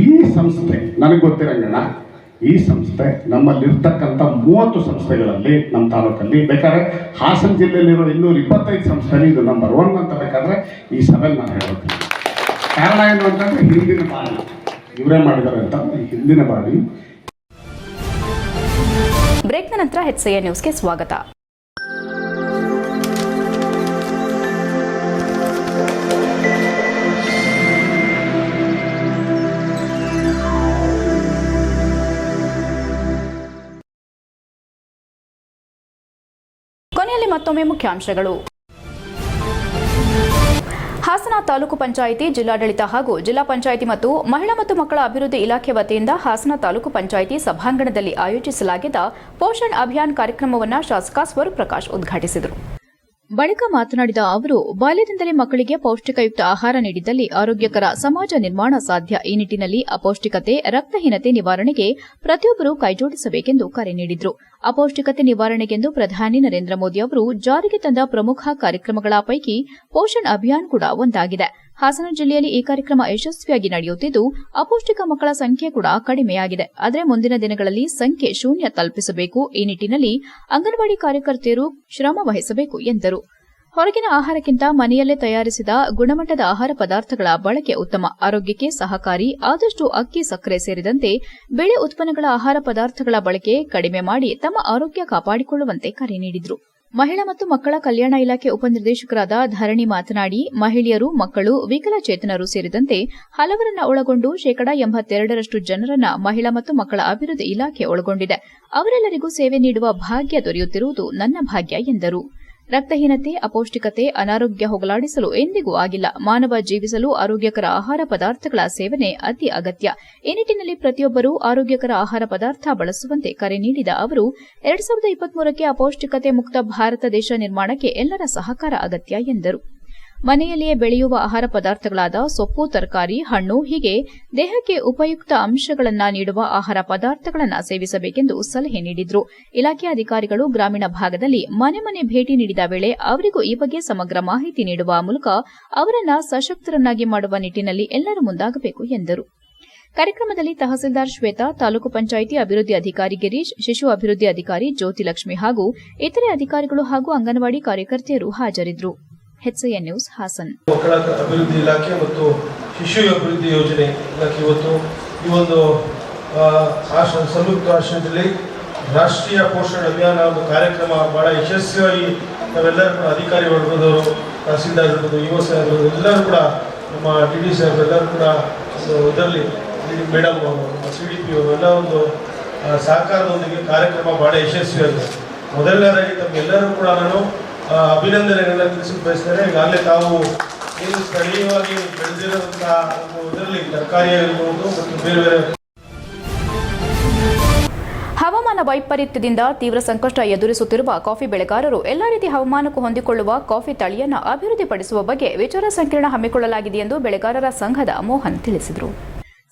ಈ ಸಂಸ್ಥೆ, ನನಗೆ ಗೊತ್ತಿರಂಗಣ್ಣ ಈ ಸಂಸ್ಥೆ ನಮ್ಮಲ್ಲಿರ್ತಕ್ಕಂಥ ಮೂವತ್ತು ಸಂಸ್ಥೆಗಳಲ್ಲಿ ನಮ್ಮ ತಾಲೂಕಲ್ಲಿ ಬೇಕಾದ್ರೆ ಹಾಸನ ಜಿಲ್ಲೆಯಲ್ಲಿರೋ ಇನ್ನೂರ ಇಪ್ಪತ್ತೈದು ಸಂಸ್ಥೆಯಲ್ಲಿ ಇದು ನಂಬರ್ ಒನ್ ಅಂತ ಬೇಕಾದ್ರೆ ಈ ಸಭೆಯಲ್ಲಿ ನಾನು ಹೇಳ್ತೀನಿ ಕಾರಣ ಏನು ಅಂತಂದ್ರೆ ಹಿಂದಿನ ಬಾರಿ. ಇವರೇ ಮಾಡಿದ್ದಾರೆ ಅಂತ ಹಿಂದಿನ ಬಾಡಿ ಬ್ರೇಕ್ನ ನಂತರ ಎಚ್ಸಿಎ ನ್ಯೂಸ್ಗೆ ಸ್ವಾಗತ. ಮತ್ತೊಮ್ಮೆ ಮುಖ್ಯಾಂಶಗಳು. ಹಾಸನ ತಾಲೂಕು ಪಂಚಾಯಿತಿ ಜಿಲ್ಲಾಡಳಿತ ಹಾಗೂ ಜಿಲ್ಲಾ ಪಂಚಾಯಿತಿ ಮತ್ತು ಮಹಿಳಾ ಮತ್ತು ಮಕ್ಕಳ ಅಭಿವೃದ್ಧಿ ಇಲಾಖೆ ವತಿಯಿಂದ ಹಾಸನ ತಾಲೂಕು ಪಂಚಾಯಿತಿ ಸಭಾಂಗಣದಲ್ಲಿ ಆಯೋಜಿಸಲಾಗಿದ್ದ ಪೋಷಣ್ ಅಭಿಯಾನ್ ಕಾರ್ಯಕ್ರಮವನ್ನು ಶಾಸಕ ಸ್ವರೂಪ್ ಪ್ರಕಾಶ್ ಉದ್ಘಾಟಿಸಿದರು. ಬಳಿಕ ಮಾತನಾಡಿದ ಅವರು, ಬಾಲ್ಯದಿಂದಲೇ ಮಕ್ಕಳಿಗೆ ಪೌಷ್ಟಿಕಯುಕ್ತ ಆಹಾರ ನೀಡಿದಲ್ಲಿ ಆರೋಗ್ಯಕರ ಸಮಾಜ ನಿರ್ಮಾಣ ಸಾಧ್ಯ. ಈ ನಿಟ್ಟಿನಲ್ಲಿ ಅಪೌಷ್ಟಿಕತೆ, ರಕ್ತಹೀನತೆ ನಿವಾರಣೆಗೆ ಪ್ರತಿಯೊಬ್ಬರೂ ಕೈಜೋಡಿಸಬೇಕೆಂದು ಕರೆ ನೀಡಿದರು. ಅಪೌಷ್ಟಿಕತೆ ನಿವಾರಣೆಗೆಂದು ಪ್ರಧಾನಿ ನರೇಂದ್ರ ಮೋದಿ ಅವರು ಜಾರಿಗೆ ತಂದ ಪ್ರಮುಖ ಕಾರ್ಯಕ್ರಮಗಳ ಪೈಕಿ ಪೋಷಣ್ ಅಭಿಯಾನ್ ಕೂಡ ಒಂದಾಗಿದೆ. ಹಾಸನ ಜಿಲ್ಲೆಯಲ್ಲಿ ಈ ಕಾರ್ಯಕ್ರಮ ಯಶಸ್ವಿಯಾಗಿ ನಡೆಯುತ್ತಿದ್ದು, ಅಪೌಷ್ಟಿಕ ಮಕ್ಕಳ ಸಂಖ್ಯೆ ಕೂಡ ಕಡಿಮೆಯಾಗಿದೆ. ಆದರೆ ಮುಂದಿನ ದಿನಗಳಲ್ಲಿ ಸಂಖ್ಯೆ ಶೂನ್ಯ ತಲುಪಿಸಬೇಕು. ಈ ನಿಟ್ಟಿನಲ್ಲಿ ಅಂಗನವಾಡಿ ಕಾರ್ಯಕರ್ತೆಯರು ಶ್ರಮ ವಹಿಸಬೇಕು ಎಂದರು. ಹೊರಗಿನ ಆಹಾರಕ್ಕಿಂತ ಮನೆಯಲ್ಲೇ ತಯಾರಿಸಿದ ಗುಣಮಟ್ಟದ ಆಹಾರ ಪದಾರ್ಥಗಳ ಬಳಕೆ ಉತ್ತಮ, ಆರೋಗ್ಯಕ್ಕೆ ಸಹಕಾರಿ, ಆದಷ್ಟು ಅಕ್ಕಿ ಸಕ್ಕರೆ ಸೇರಿದಂತೆ ಬೆಳೆ ಉತ್ಪನ್ನಗಳ ಆಹಾರ ಪದಾರ್ಥಗಳ ಬಳಕೆ ಕಡಿಮೆ ಮಾಡಿ ತಮ್ಮ ಆರೋಗ್ಯ ಕಾಪಾಡಿಕೊಳ್ಳುವಂತೆ ಕರೆ ನೀಡಿದರು. ಮಹಿಳಾ ಮತ್ತು ಮಕ್ಕಳ ಕಲ್ಯಾಣ ಇಲಾಖೆ ಉಪನಿರ್ದೇಶಕರಾದ ಧರಣಿ ಮಾತನಾಡಿ, ಮಹಿಳೆಯರು, ಮಕ್ಕಳು, ವಿಕಲಚೇತನರು ಸೇರಿದಂತೆ ಹಲವರನ್ನ ಒಳಗೊಂಡು ಶೇಕಡಾ ಎಂಬತ್ತೆರಡರಷ್ಟು ಜನರನ್ನ ಮಹಿಳಾ ಮತ್ತು ಮಕ್ಕಳ ಅಭಿವೃದ್ಧಿ ಇಲಾಖೆ ಒಳಗೊಂಡಿದೆ. ಅವರೆಲ್ಲರಿಗೂ ಸೇವೆ ನೀಡುವ ಭಾಗ್ಯ ದೊರೆಯುತ್ತಿರುವುದು ನನ್ನ ಭಾಗ್ಯ ಎಂದರು. ರಕ್ತಹೀನತೆ, ಅಪೌಷ್ಟಿಕತೆ, ಅನಾರೋಗ್ಯ ಹೋಗಲಾಡಿಸಲು ಎಂದಿಗೂ ಆಗಿಲ್ಲ. ಮಾನವ ಜೀವಿಸಲು ಆರೋಗ್ಯಕರ ಆಹಾರ ಪದಾರ್ಥಗಳ ಸೇವನೆ ಅತಿ ಅಗತ್ಯ. ಈ ನಿಟ್ಟಿನಲ್ಲಿ ಪ್ರತಿಯೊಬ್ಬರೂ ಆರೋಗ್ಯಕರ ಆಹಾರ ಪದಾರ್ಥ ಬಳಸುವಂತೆ ಕರೆ ನೀಡಿದ ಅವರು, ಎರಡ್ ಸಾವಿರದ ಇಪ್ಪತ್ಮೂರಕ್ಕೆ ಅಪೌಷ್ಟಿಕತೆ ಮುಕ್ತ ಭಾರತ ದೇಶ ನಿರ್ಮಾಣಕ್ಕೆ ಎಲ್ಲರ ಸಹಕಾರ ಅಗತ್ಯ ಎಂದರು. ಮನೆಯಲ್ಲಿಯೇ ಬೆಳೆಯುವ ಆಹಾರ ಪದಾರ್ಥಗಳಾದ ಸೊಪ್ಪು, ತರಕಾರಿ, ಹಣ್ಣು ಹೀಗೆ ದೇಹಕ್ಕೆ ಉಪಯುಕ್ತ ಅಂಶಗಳನ್ನು ನೀಡುವ ಆಹಾರ ಪದಾರ್ಥಗಳನ್ನು ಸೇವಿಸಬೇಕೆಂದು ಸಲಹೆ ನೀಡಿದ್ರು. ಇಲಾಖೆ ಅಧಿಕಾರಿಗಳು ಗ್ರಾಮೀಣ ಭಾಗದಲ್ಲಿ ಮನೆ ಮನೆ ಭೇಟಿ ನೀಡಿದ ವೇಳೆ ಅವರಿಗೂ ಈ ಬಗ್ಗೆ ಸಮಗ್ರ ಮಾಹಿತಿ ನೀಡುವ ಮೂಲಕ ಅವರನ್ನ ಸಶಕ್ತರನ್ನಾಗಿ ಮಾಡುವ ನಿಟ್ಟಿನಲ್ಲಿ ಎಲ್ಲರೂ ಮುಂದಾಗಬೇಕು ಎಂದರು. ಕಾರ್ಯಕ್ರಮದಲ್ಲಿ ತಹಸೀಲ್ದಾರ್ ಶ್ವೇತಾ, ತಾಲೂಕು ಪಂಚಾಯಿತಿ ಅಭಿವೃದ್ಧಿ ಅಧಿಕಾರಿ ಗಿರೀಶ್, ಶಿಶು ಅಭಿವೃದ್ಧಿ ಅಧಿಕಾರಿ ಜ್ಯೋತಿಲಕ್ಷ್ಮಿ ಹಾಗೂ ಇತರೆ ಅಧಿಕಾರಿಗಳು ಹಾಗೂ ಅಂಗನವಾಡಿ ಕಾರ್ಯಕರ್ತೆಯರು ಹಾಜರಿದ್ದರು ಎಚ್ಸಿಎನ್ ನ್ಯೂಸ್ ಹಾಸನ್ ಮಕ್ಕಳ ಅಭಿವೃದ್ಧಿ ಇಲಾಖೆ ಮತ್ತು ಶಿಶು ಅಭಿವೃದ್ಧಿ ಯೋಜನೆ ಇಲಾಖೆ ಇವತ್ತು ಈ ಒಂದು ಆಶ್ರಮ, ಸಂಯುಕ್ತ ಆಶ್ರಮದಲ್ಲಿ ರಾಷ್ಟ್ರೀಯ ಪೋಷಣ ಅಭಿಯಾನ ಒಂದು ಕಾರ್ಯಕ್ರಮ ಬಹಳ ಯಶಸ್ವಿಯಾಗಿ ನಾವೆಲ್ಲರೂ ಕೂಡ ಅಧಿಕಾರಿ ವರ್ಗದವರು, ತಹಸೀಲ್ದಾರ್ ಇರ್ಬೋದು ಯುವ ಇರ್ಬೋದು ಎಲ್ಲರೂ ಕೂಡ ನಮ್ಮ ಡಿ ಡಿ ಸಿ ಎಲ್ಲರೂ ಕೂಡ ಇದರಲ್ಲಿ ಮೇಡಮ್ ಸಿ ಡಿ ಪಿ ಎಲ್ಲ ಒಂದು ಸಹಕಾರದೊಂದಿಗೆ ಕಾರ್ಯಕ್ರಮ ಬಹಳ ಯಶಸ್ವಿಯಾಗಿದೆ. ಮೊದಲನೇದಾಗಿ ತಮ್ಮೆಲ್ಲರೂ ಕೂಡ ನಾನು ಅಭಿನಂದನೆಗಳನ್ನ ತಿಳಿಸಲು ಬಯಸ್ತಾರೆ ಈಗಾಗಲೇ ತಾವು ಏನು ಸ್ಥಳೀಯವಾಗಿ ಬೆಳೆದಿರುವಂತಹ ಒಂದು ಇದರಲ್ಲಿ ತರಕಾರಿ ಆಗಿರ್ಬೋದು ಮತ್ತು ಬೇರೆ ಬೇರೆ ಹವಾಮಾನ ವೈಪರೀತ್ಯದಿಂದ ತೀವ್ರ ಸಂಕಷ್ಟ ಎದುರಿಸುತ್ತಿರುವ ಕಾಫಿ ಬೆಳೆಗಾರರು ಎಲ್ಲಾ ರೀತಿ ಹವಾಮಾನಕ್ಕೂ ಹೊಂದಿಕೊಳ್ಳುವ ಕಾಫಿ ತಳಿಯನ್ನು ಅಭಿವೃದ್ಧಿಪಡಿಸುವ ಬಗ್ಗೆ ವಿಚಾರ ಸಂಕಿರಣ ಹಮ್ಮಿಕೊಳ್ಳಲಾಗಿದೆ ಎಂದು ಬೆಳೆಗಾರರ ಸಂಘದ ಮೋಹನ್ ತಿಳಿಸಿದರು.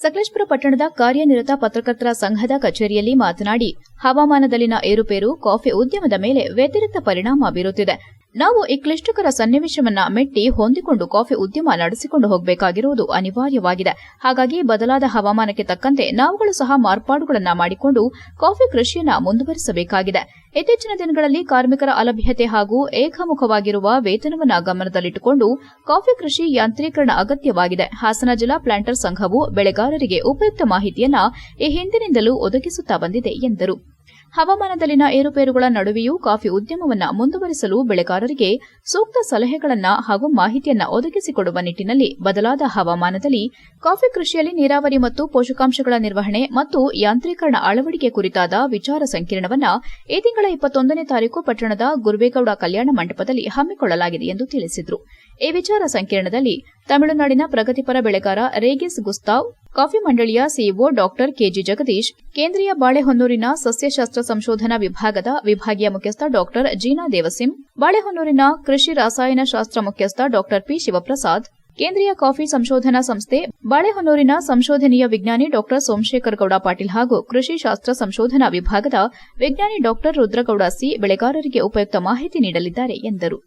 ಸಕಲೇಶಪುರ ಪಟ್ಟಣದ ಕಾರ್ಯನಿರತ ಪತ್ರಕರ್ತರ ಸಂಘದ ಕಚೇರಿಯಲ್ಲಿ ಮಾತನಾಡಿ, ಹವಾಮಾನದಲ್ಲಿನ ಏರುಪೇರು, ಕಾಫಿ ಉದ್ಯಮದ ಮೇಲೆ ವ್ಯತಿರಿಕ್ತ ಪರಿಣಾಮ ಬೀರುತ್ತಿದೆ. ನಾವು ಈ ಕ್ಲಿಷ್ಟಕರ ಸನ್ನಿವೇಶವನ್ನ ಮೆಟ್ಟಿ ಹೊಂದಿಕೊಂಡು ಕಾಫಿ ಉದ್ಯಮ ನಡೆಸಿಕೊಂಡು ಹೋಗಬೇಕಾಗಿರುವುದು ಅನಿವಾರ್ಯವಾಗಿದೆ. ಹಾಗಾಗಿ ಬದಲಾದ ಹವಾಮಾನಕ್ಕೆ ತಕ್ಕಂತೆ ನಾವುಗಳು ಸಹ ಮಾರ್ಪಾಡುಗಳನ್ನು ಮಾಡಿಕೊಂಡು ಕಾಫಿ ಕೃಷಿಯನ್ನು ಮುಂದುವರಿಸಬೇಕಾಗಿದೆ. ಇತ್ತೀಚಿನ ದಿನಗಳಲ್ಲಿ ಕಾರ್ಮಿಕರ ಅಲಭ್ಯತೆ ಹಾಗೂ ಏಕಮುಖವಾಗಿರುವ ವೇತನವನ್ನು ಗಮನದಲ್ಲಿಟ್ಟುಕೊಂಡು ಕಾಫಿ ಕೃಷಿ ಯಾಂತ್ರೀಕರಣ ಅಗತ್ಯವಾಗಿದೆ. ಹಾಸನ ಜಿಲ್ಲಾ ಪ್ಲಾಂಟರ್ ಸಂಘವು ಬೆಳೆಗಾರರಿಗೆ ಉಪಯುಕ್ತ ಮಾಹಿತಿಯನ್ನು ಈ ಹಿಂದಿನಿಂದಲೂ ಒದಗಿಸುತ್ತಾ ಬಂದಿದೆ ಎಂದರು. ಹವಾಮಾನದಲ್ಲಿನ ಏರುಪೇರುಗಳ ನಡುವೆಯೂ ಕಾಫಿ ಉದ್ಯಮವನ್ನು ಮುಂದುವರಿಸಲು ಬೆಳೆಗಾರರಿಗೆ ಸೂಕ್ತ ಸಲಹೆಗಳನ್ನು ಹಾಗೂ ಮಾಹಿತಿಯನ್ನು ಒದಗಿಸಿಕೊಡುವ ನಿಟ್ಟಿನಲ್ಲಿ ಬದಲಾದ ಹವಾಮಾನದಲ್ಲಿ ಕಾಫಿ ಕೃಷಿಯಲ್ಲಿ ನೀರಾವರಿ ಮತ್ತು ಪೋಷಕಾಂಶಗಳ ನಿರ್ವಹಣೆ ಮತ್ತು ಯಾಂತ್ರೀಕರಣ ಅಳವಡಿಕೆ ಕುರಿತಾದ ವಿಚಾರ ಸಂಕಿರಣವನ್ನ ಈ ತಿಂಗಳ ಇಪ್ಪತ್ತೊಂದನೇ ತಾರೀಕು ಪಟ್ಟಣದ ಗುರುವೇಗೌಡ ಕಲ್ಯಾಣ ಮಂಟಪದಲ್ಲಿ ಹಮ್ಮಿಕೊಳ್ಳಲಾಗಿದೆ ಎಂದು ತಿಳಿಸಿದರು. ಈ ವಿಚಾರ ಸಂಕಿರಣದಲ್ಲಿ ತಮಿಳುನಾಡಿನ ಪ್ರಗತಿಪರ ಬೆಳೆಗಾರ ರೇಗಿಸ್ ಗುಸ್ತಾವ್, ಕಾಫಿ ಮಂಡಳಿಯ ಸಿಇಒ ಡಾಕ್ಟರ್ ಕೆಜಿ ಜಗದೀಶ್, ಕೇಂದ್ರೀಯ ಬಾಳೆಹೊನ್ನೂರಿನ ಸಸ್ಯಶಾಸ್ತ್ರ ಸಂಶೋಧನಾ ವಿಭಾಗದ ವಿಭಾಗೀಯ ಮುಖ್ಯಸ್ಥ ಡಾಕ್ಟರ್ ಜೀನಾ ದೇವಸಿಂ, ಬಾಳೆಹೊನ್ನೂರಿನ ಕೃಷಿ ರಸಾಯನಶಾಸ್ತ್ರ ಮುಖ್ಯಸ್ಥ ಡಾಕ್ಟರ್ ಪಿ ಶಿವಪ್ರಸಾದ್, ಕೇಂದ್ರೀಯ ಕಾಫಿ ಸಂಶೋಧನಾ ಸಂಸ್ಥೆ ಬಾಳೆಹೊನ್ನೂರಿನ ಸಂಶೋಧನೀಯ ವಿಜ್ಞಾನಿ ಡಾಕ್ಟರ್ ಸೋಮಶೇಖರ್ ಗೌಡ ಪಾಟೀಲ್ ಹಾಗೂ ಕೃಷಿ ಶಾಸ್ತ್ರ ಸಂಶೋಧನಾ ವಿಭಾಗದ ವಿಜ್ಞಾನಿ ಡಾಕ್ಟರ್ ರುದ್ರಗೌಡ ಸಿ ಬೆಳೆಗಾರರಿಗೆ ಉಪಯುಕ್ತ ಮಾಹಿತಿ ನೀಡಲಿದ್ದಾರೆ ಎಂದರು.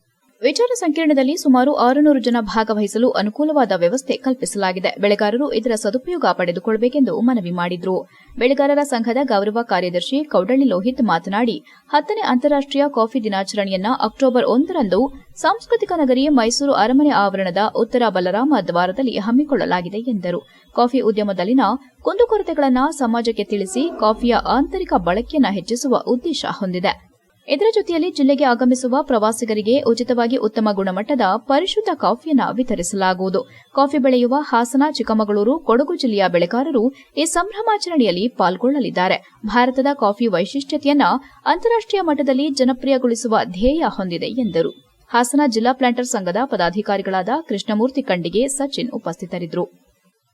ವಿಚಾರ ಸಂಕಿರಣದಲ್ಲಿ ಸುಮಾರು ಆರುನೂರು ಜನ ಭಾಗವಹಿಸಲು ಅನುಕೂಲವಾದ ವ್ಯವಸ್ಥೆ ಕಲ್ಪಿಸಲಾಗಿದೆ. ಬೆಳೆಗಾರರು ಇದರ ಸದುಪಯೋಗ ಪಡೆದುಕೊಳ್ಳಬೇಕೆಂದು ಮನವಿ ಮಾಡಿದ್ರು. ಬೆಳೆಗಾರರ ಸಂಘದ ಗೌರವ ಕಾರ್ಯದರ್ಶಿ ಕೌಡಳ್ಳಿ ಲೋಹಿತ್ ಮಾತನಾಡಿ, ಹತ್ತನೇ ಅಂತಾರಾಷ್ಟೀಯ ಕಾಫಿ ದಿನಾಚರಣೆಯನ್ನ ಅಕ್ಟೋಬರ್ ಒಂದರಂದು ಸಾಂಸ್ಕೃತಿಕ ನಗರಿ ಮೈಸೂರು ಅರಮನೆ ಆವರಣದ ಉತ್ತರ ಬಲರಾಮ ದ್ವಾರದಲ್ಲಿ ಹಮ್ಮಿಕೊಳ್ಳಲಾಗಿದೆ ಎಂದರು. ಕಾಫಿ ಉದ್ಯಮದಲ್ಲಿನ ಕುಂದುಕೊರತೆಗಳನ್ನು ಸಮಾಜಕ್ಕೆ ತಿಳಿಸಿ ಕಾಫಿಯ ಆಂತರಿಕ ಬಳಕೆಯನ್ನು ಹೆಚ್ಚಿಸುವ ಉದ್ದೇಶ ಹೊಂದಿದೆ. ಇದರ ಜೊತೆಯಲ್ಲಿ ಜಿಲ್ಲೆಗೆ ಆಗಮಿಸುವ ಪ್ರವಾಸಿಗರಿಗೆ ಉಚಿತವಾಗಿ ಉತ್ತಮ ಗುಣಮಟ್ಟದ ಪರಿಶುದ್ಧ ಕಾಫಿಯನ್ನು ವಿತರಿಸಲಾಗುವುದು. ಕಾಫಿ ಬೆಳೆಯುವ ಹಾಸನ, ಚಿಕ್ಕಮಗಳೂರು, ಕೊಡಗು ಜಿಲ್ಲೆಯ ಬೆಳೆಗಾರರು ಈ ಸಂಭ್ರಮಾಚರಣೆಯಲ್ಲಿ ಪಾಲ್ಗೊಳ್ಳಲಿದ್ದಾರೆ. ಭಾರತದ ಕಾಫಿ ವೈಶಿಷ್ಟ್ಯತೆಯನ್ನು ಅಂತಾರಾಷ್ಟೀಯ ಮಟ್ಟದಲ್ಲಿ ಜನಪ್ರಿಯಗೊಳಿಸುವ ಧ್ಯೇಯ ಹೊಂದಿದೆ ಎಂದರು. ಹಾಸನ ಜಿಲ್ಲಾ ಪ್ಲಾಂಟರ್ ಸಂಘದ ಪದಾಧಿಕಾರಿಗಳಾದ ಕೃಷ್ಣಮೂರ್ತಿ ಕಂಡಿಗೆ ಸಚಿನ್ ಉಪಸ್ಥಿತರಿದ್ದರು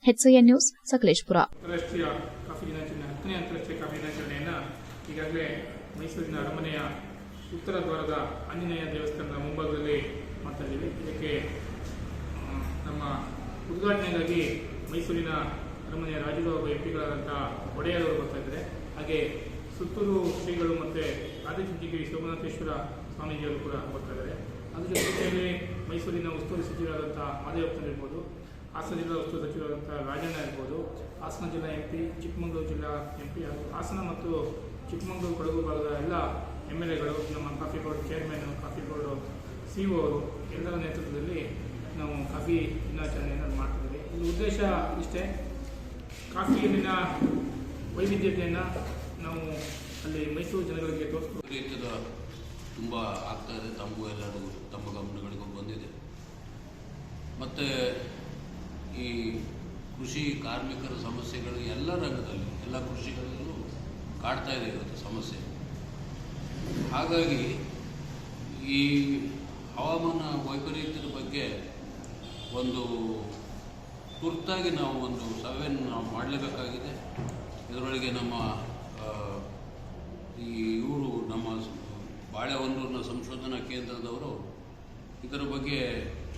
ಎಚ್ಸಿಎನ್ ನ್ಯೂಸ್ ಸಕಲೇಶ್ಪುರ ಅಂತಾರಾಷ್ಟ್ರೀಯ ಕಾಫಿ ದಿನಾಚರಣೆ ಹತ್ತನೇ ಅಂತಾರಾಷ್ಟ್ರೀಯ ಕಾಫಿ ದಿನಾಚರಣೆಯನ್ನು ಈಗಾಗಲೇ ಮೈಸೂರಿನ ಅರಮನೆಯ ಉತ್ತರ ದ್ವಾರದ ಆಂಜನೇಯ ದೇವಸ್ಥಾನದ ಮುಂಭಾಗದಲ್ಲಿ ಮಾತಾಡಿದ್ದೀವಿ. ಇದಕ್ಕೆ ನಮ್ಮ ಉದ್ಘಾಟನೆಗಾಗಿ ಮೈಸೂರಿನ ಅರಮನೆಯ ರಾಜರು ಹಾಗೂ ಎಂ ಪಿಗಳಾದಂಥ ಒಡೆಯರವರು ಬರ್ತಾ ಇದ್ದಾರೆ. ಹಾಗೆ ಸುತ್ತೂರು ಶ್ರೀಗಳು ಮತ್ತು ಆದಿಚುಂಚನಗಿರಿ ಶೋಭನಾಥೇಶ್ವರ ಸ್ವಾಮೀಜಿಯವರು ಕೂಡ ಬರ್ತಾ ಅದ್ರ ಜೊತೆಯಲ್ಲಿ ಮೈಸೂರಿನ ಉಸ್ತುವಾರಿ ಸಚಿವರಾದಂಥ ಮಾದೇವಪ್ಪನ ಇರ್ಬೋದು. ಹಾಸನ ಜಿಲ್ಲಾ ಉಸ್ತುವಾರಿ ಸಚಿವರಾದಂಥ ರಾಜಣ್ಣ ಇರ್ಬೋದು. ಹಾಸನ ಜಿಲ್ಲಾ ಎಂ ಪಿ ಚಿಕ್ಕಮಗಳೂರು ಜಿಲ್ಲಾ ಎಂ ಪಿ ಹಾಗೂ ಹಾಸನ ಮತ್ತು ಚಿಕ್ಕಮಗಳೂರು ಕೊಡಗು ಭಾಗದ ಎಲ್ಲ ಎಂ ಎಲ್ ಎಗಳು, ನಮ್ಮ coffee board chairman coffee board C O ಅವರು ಎಲ್ಲರ ನೇತೃತ್ವದಲ್ಲಿ ನಾವು ಕಾಫಿ ದಿನಾಚರಣೆಯನ್ನು ಮಾಡ್ತಿದ್ದೀವಿ. ಇದು ಉದ್ದೇಶ ಇಷ್ಟೇ, ಕಾಫಿಯಲ್ಲಿನ ವೈವಿಧ್ಯತೆಯನ್ನು ನಾವು ಅಲ್ಲಿ ಮೈಸೂರು ಜನಗಳಿಗೆ ತೋರಿಸ್ತೀವಿ ತುಂಬ ಆಗ್ತಾ ಇದೆ, ತಮಗೂ ಎಲ್ಲರಿಗೂ ತಮ್ಮ ಗಮನಗಳಿಗೂ ಬಂದಿದೆ. ಮತ್ತು ಈ ಕೃಷಿ ಕಾರ್ಮಿಕರ ಸಮಸ್ಯೆಗಳು ಎಲ್ಲ ರಂಗದಲ್ಲಿ, ಎಲ್ಲ ಕೃಷಿಗಳಲ್ಲೂ ಕಾಡ್ತಾ ಇದೆ ಇವತ್ತು ಸಮಸ್ಯೆ. ಹಾಗಾಗಿ ಈ ಹವಾಮಾನ ವೈಪರೀತ್ಯದ ಬಗ್ಗೆ ಒಂದು ತುರ್ತಾಗಿ ನಾವು ಒಂದು ಸಭೆಯನ್ನು ನಾವು ಮಾಡಲೇಬೇಕಾಗಿದೆ. ಇದರೊಳಗೆ ನಮ್ಮ ಈ ಇವರು ನಮ್ಮ ಬಾಳೆಹೊನ್ನೂರಿನ ಸಂಶೋಧನಾ ಕೇಂದ್ರದವರು ಇದರ ಬಗ್ಗೆ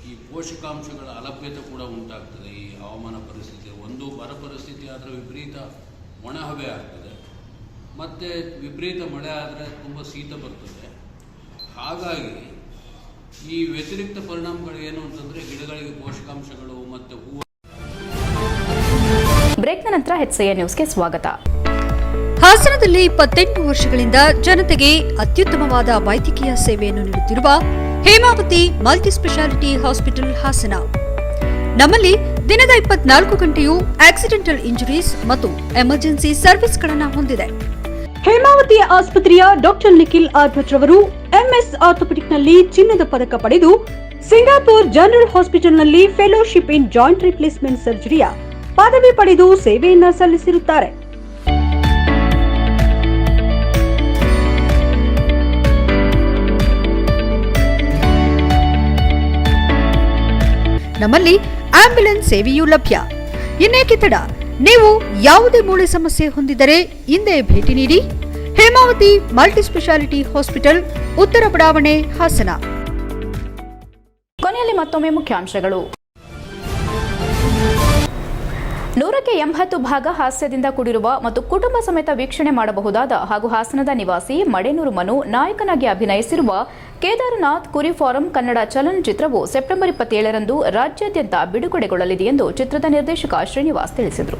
ಈ ಪೋಷಕಾಂಶಗಳ ಅಲಭ್ಯತೆ ಕೂಡ ಉಂಟಾಗ್ತದೆ. ಈ ಹವಾಮಾನ ಪರಿಸ್ಥಿತಿ ಒಂದು ಬರ ಪರಿಸ್ಥಿತಿ ಆದರೆ ವಿಪರೀತ ಒಣಹವೆ ಆಗ್ತದೆ. ಮತ್ತು ವಿಪರೀತ ಮಳೆ ಆದರೆ ತುಂಬ ಶೀತ ಬರ್ತದೆ. ಹಾಗಾಗಿ ಈ ವ್ಯತಿರಿಕ್ತ ಪರಿಣಾಮಗಳು ಏನು ಅಂತಂದರೆ ಗಿಡಗಳಿಗೆ ಪೋಷಕಾಂಶಗಳು ಮತ್ತು ಹೂವು. ಬ್ರೇಕ್ನ ನಂತರ ಎಚ್ಸಿಎನ್ ನ್ಯೂಸ್ಗೆ ಸ್ವಾಗತ. ಹಾಸನದಲ್ಲಿ ಇಪ್ಪತ್ತೆಂಟು ವರ್ಷಗಳಿಂದ ಜನತೆಗೆ ಅತ್ಯುತ್ತಮವಾದ ವೈದ್ಯಕೀಯ ಸೇವೆಯನ್ನು ನೀಡುತ್ತಿರುವ Hemavathi multi speciality hospital Hassan. ನಮ್ಮಲ್ಲಿ ದಿನದ ಇಪ್ಪತ್ನಾಲ್ಕು ಗಂಟೆಯೂ ಆಕ್ಸಿಡೆಂಟಲ್ ಇಂಜುರೀಸ್ ಮತ್ತು ಎಮರ್ಜೆನ್ಸಿ ಸರ್ವಿಸ್ಗಳನ್ನು ಹೊಂದಿದೆ. ಹೇಮಾವತಿ ಆಸ್ಪತ್ರೆಯ ಡಾಕ್ಟರ್ ನಿಖಿಲ್ ಆರ್ಭಟ್ ರವರು ಎಂಎಸ್ ಆರ್ಥೋಪೆಡಿಕ್ನಲ್ಲಿ ಚಿನ್ನದ ಪದಕ ಪಡೆದು ಸಿಂಗಾಪುರ್ ಜನರಲ್ ಹಾಸ್ಪಿಟಲ್ನಲ್ಲಿ ಫೆಲೋಶಿಪ್ ಇನ್ ಜಾಯಿಂಟ್ ರಿಪ್ಲೇಸ್ಮೆಂಟ್ ಸರ್ಜರಿಯ ಪದವಿ ಪಡೆದು ಸೇವೆಯನ್ನ ಸಲ್ಲಿಸಿರುತ್ತಾರೆ. ನಮ್ಮಲ್ಲಿ ಆಂಬ್ಯುಲೆನ್ಸ್ ಸೇವೆಯೂ ಲಭ್ಯ. ಇನ್ನೇಕೆ ತಡ? ನೀವು ಯಾವುದೇ ಮೂಳೆ ಸಮಸ್ಯೆ ಹೊಂದಿದ್ದರೆ ಹಿಂದೆ ಭೇಟಿ ನೀಡಿ. ಹೇಮಾವತಿ ಮಲ್ಟಿ ಸ್ಪೆಷಾಲಿಟಿ ಹಾಸ್ಪಿಟಲ್, ಉತ್ತರ ಬಡಾವಣೆ, ಹಾಸನ. ಕೊನೆಯಲ್ಲಿ ಮತ್ತೊಮ್ಮೆ ಮುಖ್ಯಾಂಶಗಳು. ನೂರಕ್ಕೆ ಎಂಬತ್ತು ಭಾಗ ಹಾಸ್ಯದಿಂದ ಕೂಡಿರುವ ಮತ್ತು ಕುಟುಂಬ ಸಮೇತ ವೀಕ್ಷಣೆ ಮಾಡಬಹುದಾದ ಹಾಗೂ ಹಾಸನದ ನಿವಾಸಿ ಮಡೇನೂರು ಮನು ನಾಯಕನಾಗಿ ಅಭಿನಯಿಸಿರುವ ಕೇದಾರನಾಥ್ ಕುರಿ ಫಾರಂ ಕನ್ನಡ ಚಲನಚಿತ್ರವು ಸೆಪ್ಟೆಂಬರ್ ಇಪ್ಪತ್ತೇಳರಂದು ರಾಜ್ಯಾದ್ಯಂತ ಬಿಡುಗಡೆಗೊಳ್ಳಲಿದೆ ಎಂದು ಚಿತ್ರದ ನಿರ್ದೇಶಕ ಶ್ರೀನಿವಾಸ್ ತಿಳಿಸಿದರು.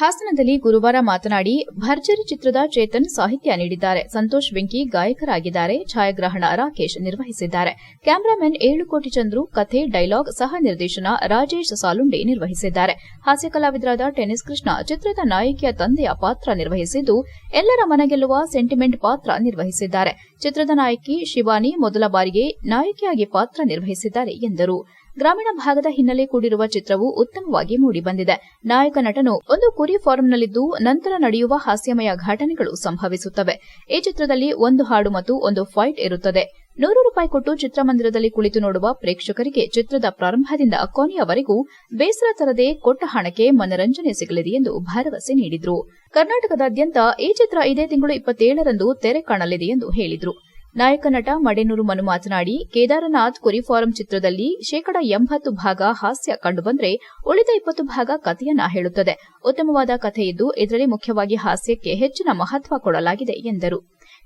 ಹಾಸನದಲ್ಲಿ ಗುರುವಾರ ಮಾತನಾಡಿ, ಭರ್ಜರಿ ಚಿತ್ರದ ಚೇತನ್ ಸಾಹಿತ್ಯ ನೀಡಿದ್ದಾರೆ. ಸಂತೋಷ್ ವೆಂಕಿ ಗಾಯಕರಾಗಿದ್ದಾರೆ. ಛಾಯಾಗ್ರಹಣ ರಾಕೇಶ್ ನಿರ್ವಹಿಸಿದ್ದಾರೆ. ಕ್ಯಾಮರಾಮನ್ ಏಳು ಕೋಟಿ ಚಂದ್ರು, ಕಥೆ, ಡೈಲಾಗ್ ಸಹ ನಿರ್ದೇಶನ ರಾಜೇಶ್ ಸಾಲುಂಡೆ ನಿರ್ವಹಿಸಿದ್ದಾರೆ. ಹಾಸ್ಯ ಕಲಾವಿದರಾದ ಟೆನಿಸ್ ಕೃಷ್ಣ ಚಿತ್ರದ ನಾಯಕಿಯ ತಂದೆಯ ಪಾತ್ರ ನಿರ್ವಹಿಸಿದ್ದು, ಎಲ್ಲರ ಮನಗೆಲ್ಲುವ ಸೆಂಟಿಮೆಂಟ್ ಪಾತ್ರ ನಿರ್ವಹಿಸಿದ್ದಾರೆ. ಚಿತ್ರದ ನಾಯಕಿ ಶಿವಾನಿ ಮೊದಲ ಬಾರಿಗೆ ನಾಯಕಿಯಾಗಿ ಪಾತ್ರ ನಿರ್ವಹಿಸಿದ್ದಾರೆ ಎಂದರು. ಗ್ರಾಮೀಣ ಭಾಗದ ಹಿನ್ನೆಲೆ ಕೂಡಿರುವ ಚಿತ್ರವು ಉತ್ತಮವಾಗಿ ಮೂಡಿಬಂದಿದೆ. ನಾಯಕ ನಟನು ಒಂದು ಕುರಿ ಫಾರಂನಲ್ಲಿದ್ದು ನಂತರ ನಡೆಯುವ ಹಾಸ್ಯಮಯ ಘಟನೆಗಳು ಸಂಭವಿಸುತ್ತವೆ. ಈ ಚಿತ್ರದಲ್ಲಿ ಒಂದು ಹಾಡು ಮತ್ತು ಒಂದು ಫೈಟ್ ಇರುತ್ತದೆ. ನೂರು ರೂಪಾಯಿ ಕೊಟ್ಟು ಚಿತ್ರಮಂದಿರದಲ್ಲಿ ಕುಳಿತು ನೋಡುವ ಪ್ರೇಕ್ಷಕರಿಗೆ ಚಿತ್ರದ ಪ್ರಾರಂಭದಿಂದ ಕೊನೆಯವರೆಗೂ ಬೇಸರ ತರದೆ ಕೊಟ್ಟ ಹಣಕ್ಕೆ ಮನರಂಜನೆ ಸಿಗಲಿದೆ ಎಂದು ಭರವಸೆ ನೀಡಿದರು. ಕರ್ನಾಟಕದಾದ್ಯಂತ ಈ ಚಿತ್ರ ಇದೇ ತಿಂಗಳು ಇಪ್ಪತ್ತೇಳರಂದು ತೆರೆ ಕಾಣಲಿದೆ ಎಂದು ಹೇಳಿದ್ರು. ನಾಯಕ ನಟ ಮಡೇನೂರು ಮನು ಮಾತನಾಡಿ, ಕೇದಾರನಾಥ್ ಕುರಿ ಫಾರಂ ಚಿತ್ರದಲ್ಲಿ ಶೇಕಡ ಎಂಬತ್ತು ಭಾಗ ಹಾಸ್ಯ ಕಂಡುಬಂದರೆ ಉಳಿದ ಇಪ್ಪತ್ತು ಭಾಗ ಕಥೆಯನ್ನ ಹೇಳುತ್ತದೆ. ಉತ್ತಮವಾದ ಕಥೆಯಿದ್ದು ಇದರಲ್ಲಿ ಮುಖ್ಯವಾಗಿ ಹಾಸ್ಯಕ್ಕೆ ಹೆಚ್ಚಿನ ಮಹತ್ವ ಕೊಡಲಾಗಿದೆ ಎಂದರು.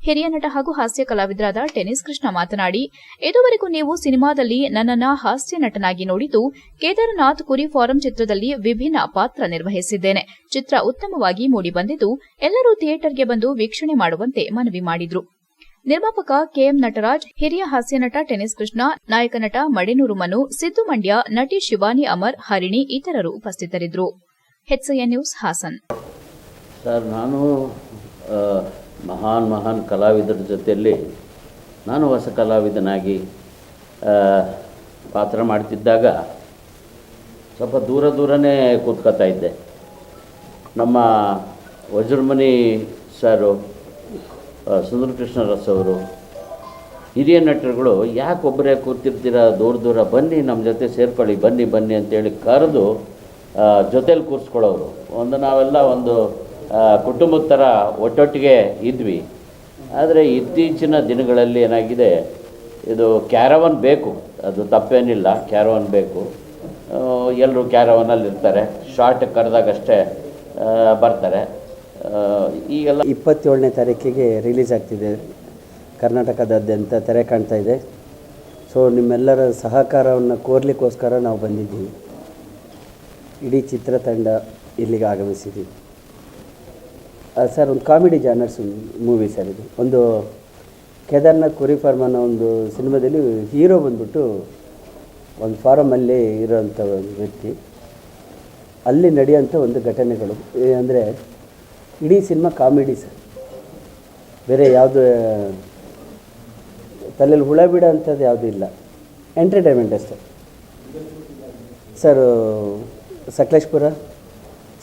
ಹಿರಿಯ ನಟ ಹಾಗೂ ಹಾಸ್ಯ ಕಲಾವಿದರಾದ ಟೆನಿಸ್ ಕೃಷ್ಣ ಮಾತನಾಡಿ, ಇದುವರೆಗೂ ನೀವು ಸಿನಿಮಾದಲ್ಲಿ ನನ್ನನ್ನ ಹಾಸ್ಯ ನಟನಾಗಿ ನೋಡಿದ್ದು ಕೇದಾರನಾಥ್ ಕುರಿ ಫಾರಂ ಚಿತ್ರದಲ್ಲಿ ವಿಭಿನ್ನ ಪಾತ್ರ ನಿರ್ವಹಿಸಿದ್ದೇನೆ. ಚಿತ್ರ ಉತ್ತಮವಾಗಿ ಮೂಡಿಬಂದಿದ್ದು ಎಲ್ಲರೂ ಥಿಯೇಟರ್ಗೆ ಬಂದು ವೀಕ್ಷಣೆ ಮಾಡುವಂತೆ ಮನವಿ ಮಾಡಿದ್ರು. ನಿರ್ಮಾಪಕ ಕೆಎಂ ನಟರಾಜ್, ಹಿರಿಯ ಹಾಸ್ಯ ನಟ ಟೆನಿಸ್ ಕೃಷ್ಣ, ನಾಯಕ ನಟ ಮಡಿನೂರು ಮನು, ಸಿದ್ದು ಮಂಡ್ಯ, ನಟಿ ಶಿವಾನಿ ಅಮರ್, ಹರಿಣಿ ಇತರರು ಉಪಸ್ಥಿತರಿದ್ದರು. ನ್ಯೂಸ್ ಹಾಸನ್. ಸರ್, ನಾನು ಮಹಾನ್ ಮಹಾನ್ ಕಲಾವಿದರ ಜೊತೆಯಲ್ಲಿ ನಾನು ಹೊಸ ಕಲಾವಿದನಾಗಿ ಪಾತ್ರ ಮಾಡ್ತಿದ್ದಾಗ ಸ್ವಲ್ಪ ದೂರ ದೂರನೇ ಕೂತ್ಕೋತಾ ಇದ್ದೆ. ನಮ್ಮ ವಜ್ರಮನಿ ಸರು ಸುಂದರ ಕೃಷ್ಣ ರಸ್ ಅವರು ಹಿರಿಯ ನಟರುಗಳು, ಯಾಕೆ ಒಬ್ಬರೇ ಕೂತಿರ್ತೀರ, ದೂರ ದೂರ ಬನ್ನಿ ನಮ್ಮ ಜೊತೆ ಸೇರ್ಕೊಳ್ಳಿ, ಬನ್ನಿ ಬನ್ನಿ ಅಂತೇಳಿ ಕರೆದು ಜೊತೇಲಿ ಕೂರಿಸ್ಕೊಳ್ಳೋರು ಒಂದು ನಾವೆಲ್ಲ ಒಂದು ಕುಟುಂಬದ ಥರ ಒಟ್ಟೊಟ್ಟಿಗೆ ಇದ್ವಿ. ಆದರೆ ಇತ್ತೀಚಿನ ದಿನಗಳಲ್ಲಿ ಏನಾಗಿದೆ, ಇದು ಕ್ಯಾರವನ್ ಬೇಕು. ಅದು ತಪ್ಪೇನಿಲ್ಲ, ಕ್ಯಾರವನ್ ಬೇಕು. ಎಲ್ಲರೂ ಕ್ಯಾರವನಲ್ಲಿ ಇರ್ತಾರೆ ಶಾರ್ಟ್ ಕರೆದಾಗಷ್ಟೇ ಬರ್ತಾರೆ. ಈಗೆಲ್ಲ ಇಪ್ಪತ್ತೇಳನೇ ತಾರೀಕಿಗೆ ರಿಲೀಸ್ ಆಗ್ತಿದೆ. ಕರ್ನಾಟಕದಾದ್ಯಂತ ತೆರೆ ಕಾಣ್ತಾ ಇದೆ. ಸೊ, ನಿಮ್ಮೆಲ್ಲರ ಸಹಕಾರವನ್ನು ಕೋರ್ಲಿಕ್ಕೋಸ್ಕರ ನಾವು ಬಂದಿದ್ದೀವಿ. ಇಡೀ ಚಿತ್ರತಂಡ ಇಲ್ಲಿಗೆ ಆಗಮಿಸಿದ್ದೀವಿ. ಸರ್, ಒಂದು ಕಾಮಿಡಿ ಜಾನರ್ಸ್ ಮೂವಿ ಸರ್ ಇದು. ಒಂದು ಕೇದಾರ್ನಾಥ್ ಕುರಿ ಫಾರ್ಮ್ ಅನ್ನೋ ಒಂದು ಸಿನಿಮಾದಲ್ಲಿ ಹೀರೋ ಬಂದ್ಬಿಟ್ಟು ಒಂದು ಫಾರಮಲ್ಲಿ ಇರೋಂಥ ಒಂದು ವ್ಯಕ್ತಿ. ಅಲ್ಲಿ ನಡೆಯುವಂಥ ಒಂದು ಘಟನೆಗಳು ಅಂದರೆ ಇಡೀ ಸಿನಿಮಾ ಕಾಮಿಡಿ ಸರ್. ಬೇರೆ ಯಾವುದು ತಲೆಯಲ್ಲಿ ಹುಳ ಬಿಡ ಅಂಥದ್ದು ಯಾವುದೂ ಇಲ್ಲ. ಎಂಟರ್ಟೈನ್ಮೆಂಟ್ ಅಷ್ಟೇ. ಸರ್, ಸಕಲೇಶ್ಪುರ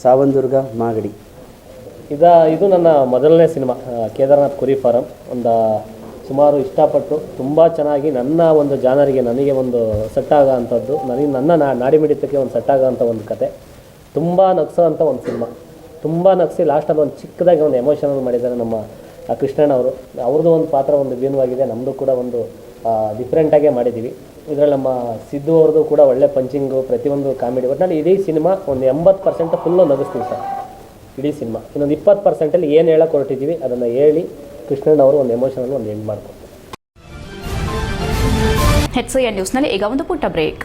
ಸಾವಂದುರ್ಗ ಮಾಗಡಿ. ಇದ, ಇದು ನನ್ನ ಮೊದಲನೇ ಸಿನಿಮಾ ಕೇದಾರನಾಥ್ ಕುರಿ ಫಾರಂ. ಒಂದು ಸುಮಾರು ಇಷ್ಟಪಟ್ಟು ತುಂಬ ಚೆನ್ನಾಗಿ ನನ್ನ ಒಂದು ಜಾನರಿಗೆ ನನಗೆ ಒಂದು ಸೆಟ್ ಆಗೋ ಅಂಥದ್ದು, ನನಗೆ ನನ್ನ ನಾ, ನಾಡಿ ಮಿಡಿತಕ್ಕೆ ಒಂದು ಸೆಟ್ ಆಗೋ ಅಂಥ ಒಂದು ಕತೆ. ತುಂಬ ನಗ್ಸೋ ಅಂಥ ಒಂದು ಸಿನಿಮಾ. ತುಂಬ ನಗಿಸಿ ಲಾಸ್ಟಲ್ಲಿ ಒಂದು ಚಿಕ್ಕದಾಗಿ ಒಂದು ಎಮೋಷನಲ್ ಮಾಡಿದ್ದಾರೆ ನಮ್ಮ, ಆ ಕೃಷ್ಣಣ್ಣ ಅವರು. ಅವ್ರದ್ದು ಒಂದು ಪಾತ್ರ ಒಂದು ವಿಭಿನ್ನವಾಗಿದೆ ನಮ್ಮದು ಕೂಡ ಒಂದು ಡಿಫ್ರೆಂಟಾಗೇ ಮಾಡಿದ್ದೀವಿ ಇದರಲ್ಲಿ ನಮ್ಮ ಸಿದ್ದು ಅವ್ರದ್ದು ಕೂಡ ಒಳ್ಳೆ ಪಂಚಿಂಗು ಪ್ರತಿಯೊಂದು ಕಾಮಿಡಿ ಒಟ್ಟಿನಲ್ಲಿ ಇಡೀ ಸಿನಿಮಾ ಒಂದು ಎಂಬತ್ತು ಪರ್ಸೆಂಟ್ ಫುಲ್ಲು ನಗಿಸ್ತೀವಿ ಸರ್. ಇಡೀ ಸಿನಿಮಾ ಇನ್ನೊಂದು ಇಪ್ಪತ್ತು ಪರ್ಸೆಂಟಲ್ಲಿ ಏನು ಹೇಳಕ್ಕೆ ಹೊರಟಿದ್ದೀವಿ ಅದನ್ನು ಹೇಳಿ ಕೃಷ್ಣನ್ ಅವರು ಒಂದು ಎಮೋಷನಲ್ಲಿ ಒಂದು ಎಂಡ್ ಮಾಡ್ತಾರೆ ಹೆಚ್ಎನ್ ನ್ಯೂಸ್ನಲ್ಲಿ ಈಗ ಒಂದು ಪುಟ್ಟ ಬ್ರೇಕ್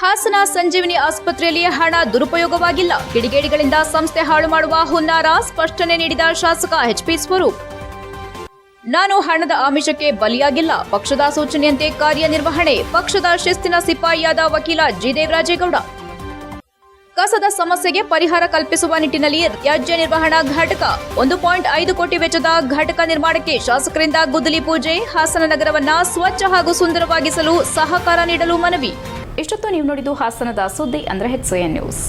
ಹಾಸನ ಸಂಜೀವಿನಿ ಆಸ್ಪತ್ರೆಯಲ್ಲಿ ಹಣ ದುರುಪಯೋಗವಾಗಿಲ್ಲ. ಕಿಡಿಗೇಡಿಗಳಿಂದ ಸಂಸ್ಥೆ ಹಾಳು ಮಾಡುವ ಹುನ್ನಾರ ಸ್ಪಷ್ಟನೆ ನೀಡಿದ ಶಾಸಕ ಎಚ್ಪಿ ಸ್ವರೂಪ್. ನಾನು ಹಣದ ಆಮಿಷಕ್ಕೆ ಬಲಿಯಾಗಿಲ್ಲ. ಪಕ್ಷದ ಸೂಚನೆಯಂತೆ ಕಾರ್ಯನಿರ್ವಹಣೆ. ಪಕ್ಷದ ಶಿಸ್ತಿನ ಸಿಪಾಯಿಯಾದ ವಕೀಲ ಜಿ ದೇವರಾಜೇಗೌಡ ಕಸದ ಸಮಸ್ಯೆಗೆ ಪರಿಹಾರ ಕಲ್ಪಿಸುವ ನಿಟ್ಟಿನಲ್ಲಿ ತ್ಯಾಜ್ಯ ನಿರ್ವಹಣಾ ಘಟಕ. ಒಂದು ಪಾಯಿಂಟ್ ಐದು ಕೋಟಿ ವೆಚ್ಚದ ಘಟಕ ನಿರ್ಮಾಣಕ್ಕೆ ಶಾಸಕರಿಂದ ಗುದ್ದಲಿ ಪೂಜೆ. ಹಾಸನ ನಗರವನ್ನ ಸ್ವಚ್ಛ ಹಾಗೂ ಸುಂದರವಾಗಿಸಲು ಸಹಕಾರ ನೀಡಲು ಮನವಿ. ಇಷ್ಟೊತ್ತು ನೀವು ನೋಡಿದ್ದು ಹಾಸನದ ಸುದ್ದಿ ಅಂದರೆ ಹೆಚ್ ನ್ಯೂಸ್.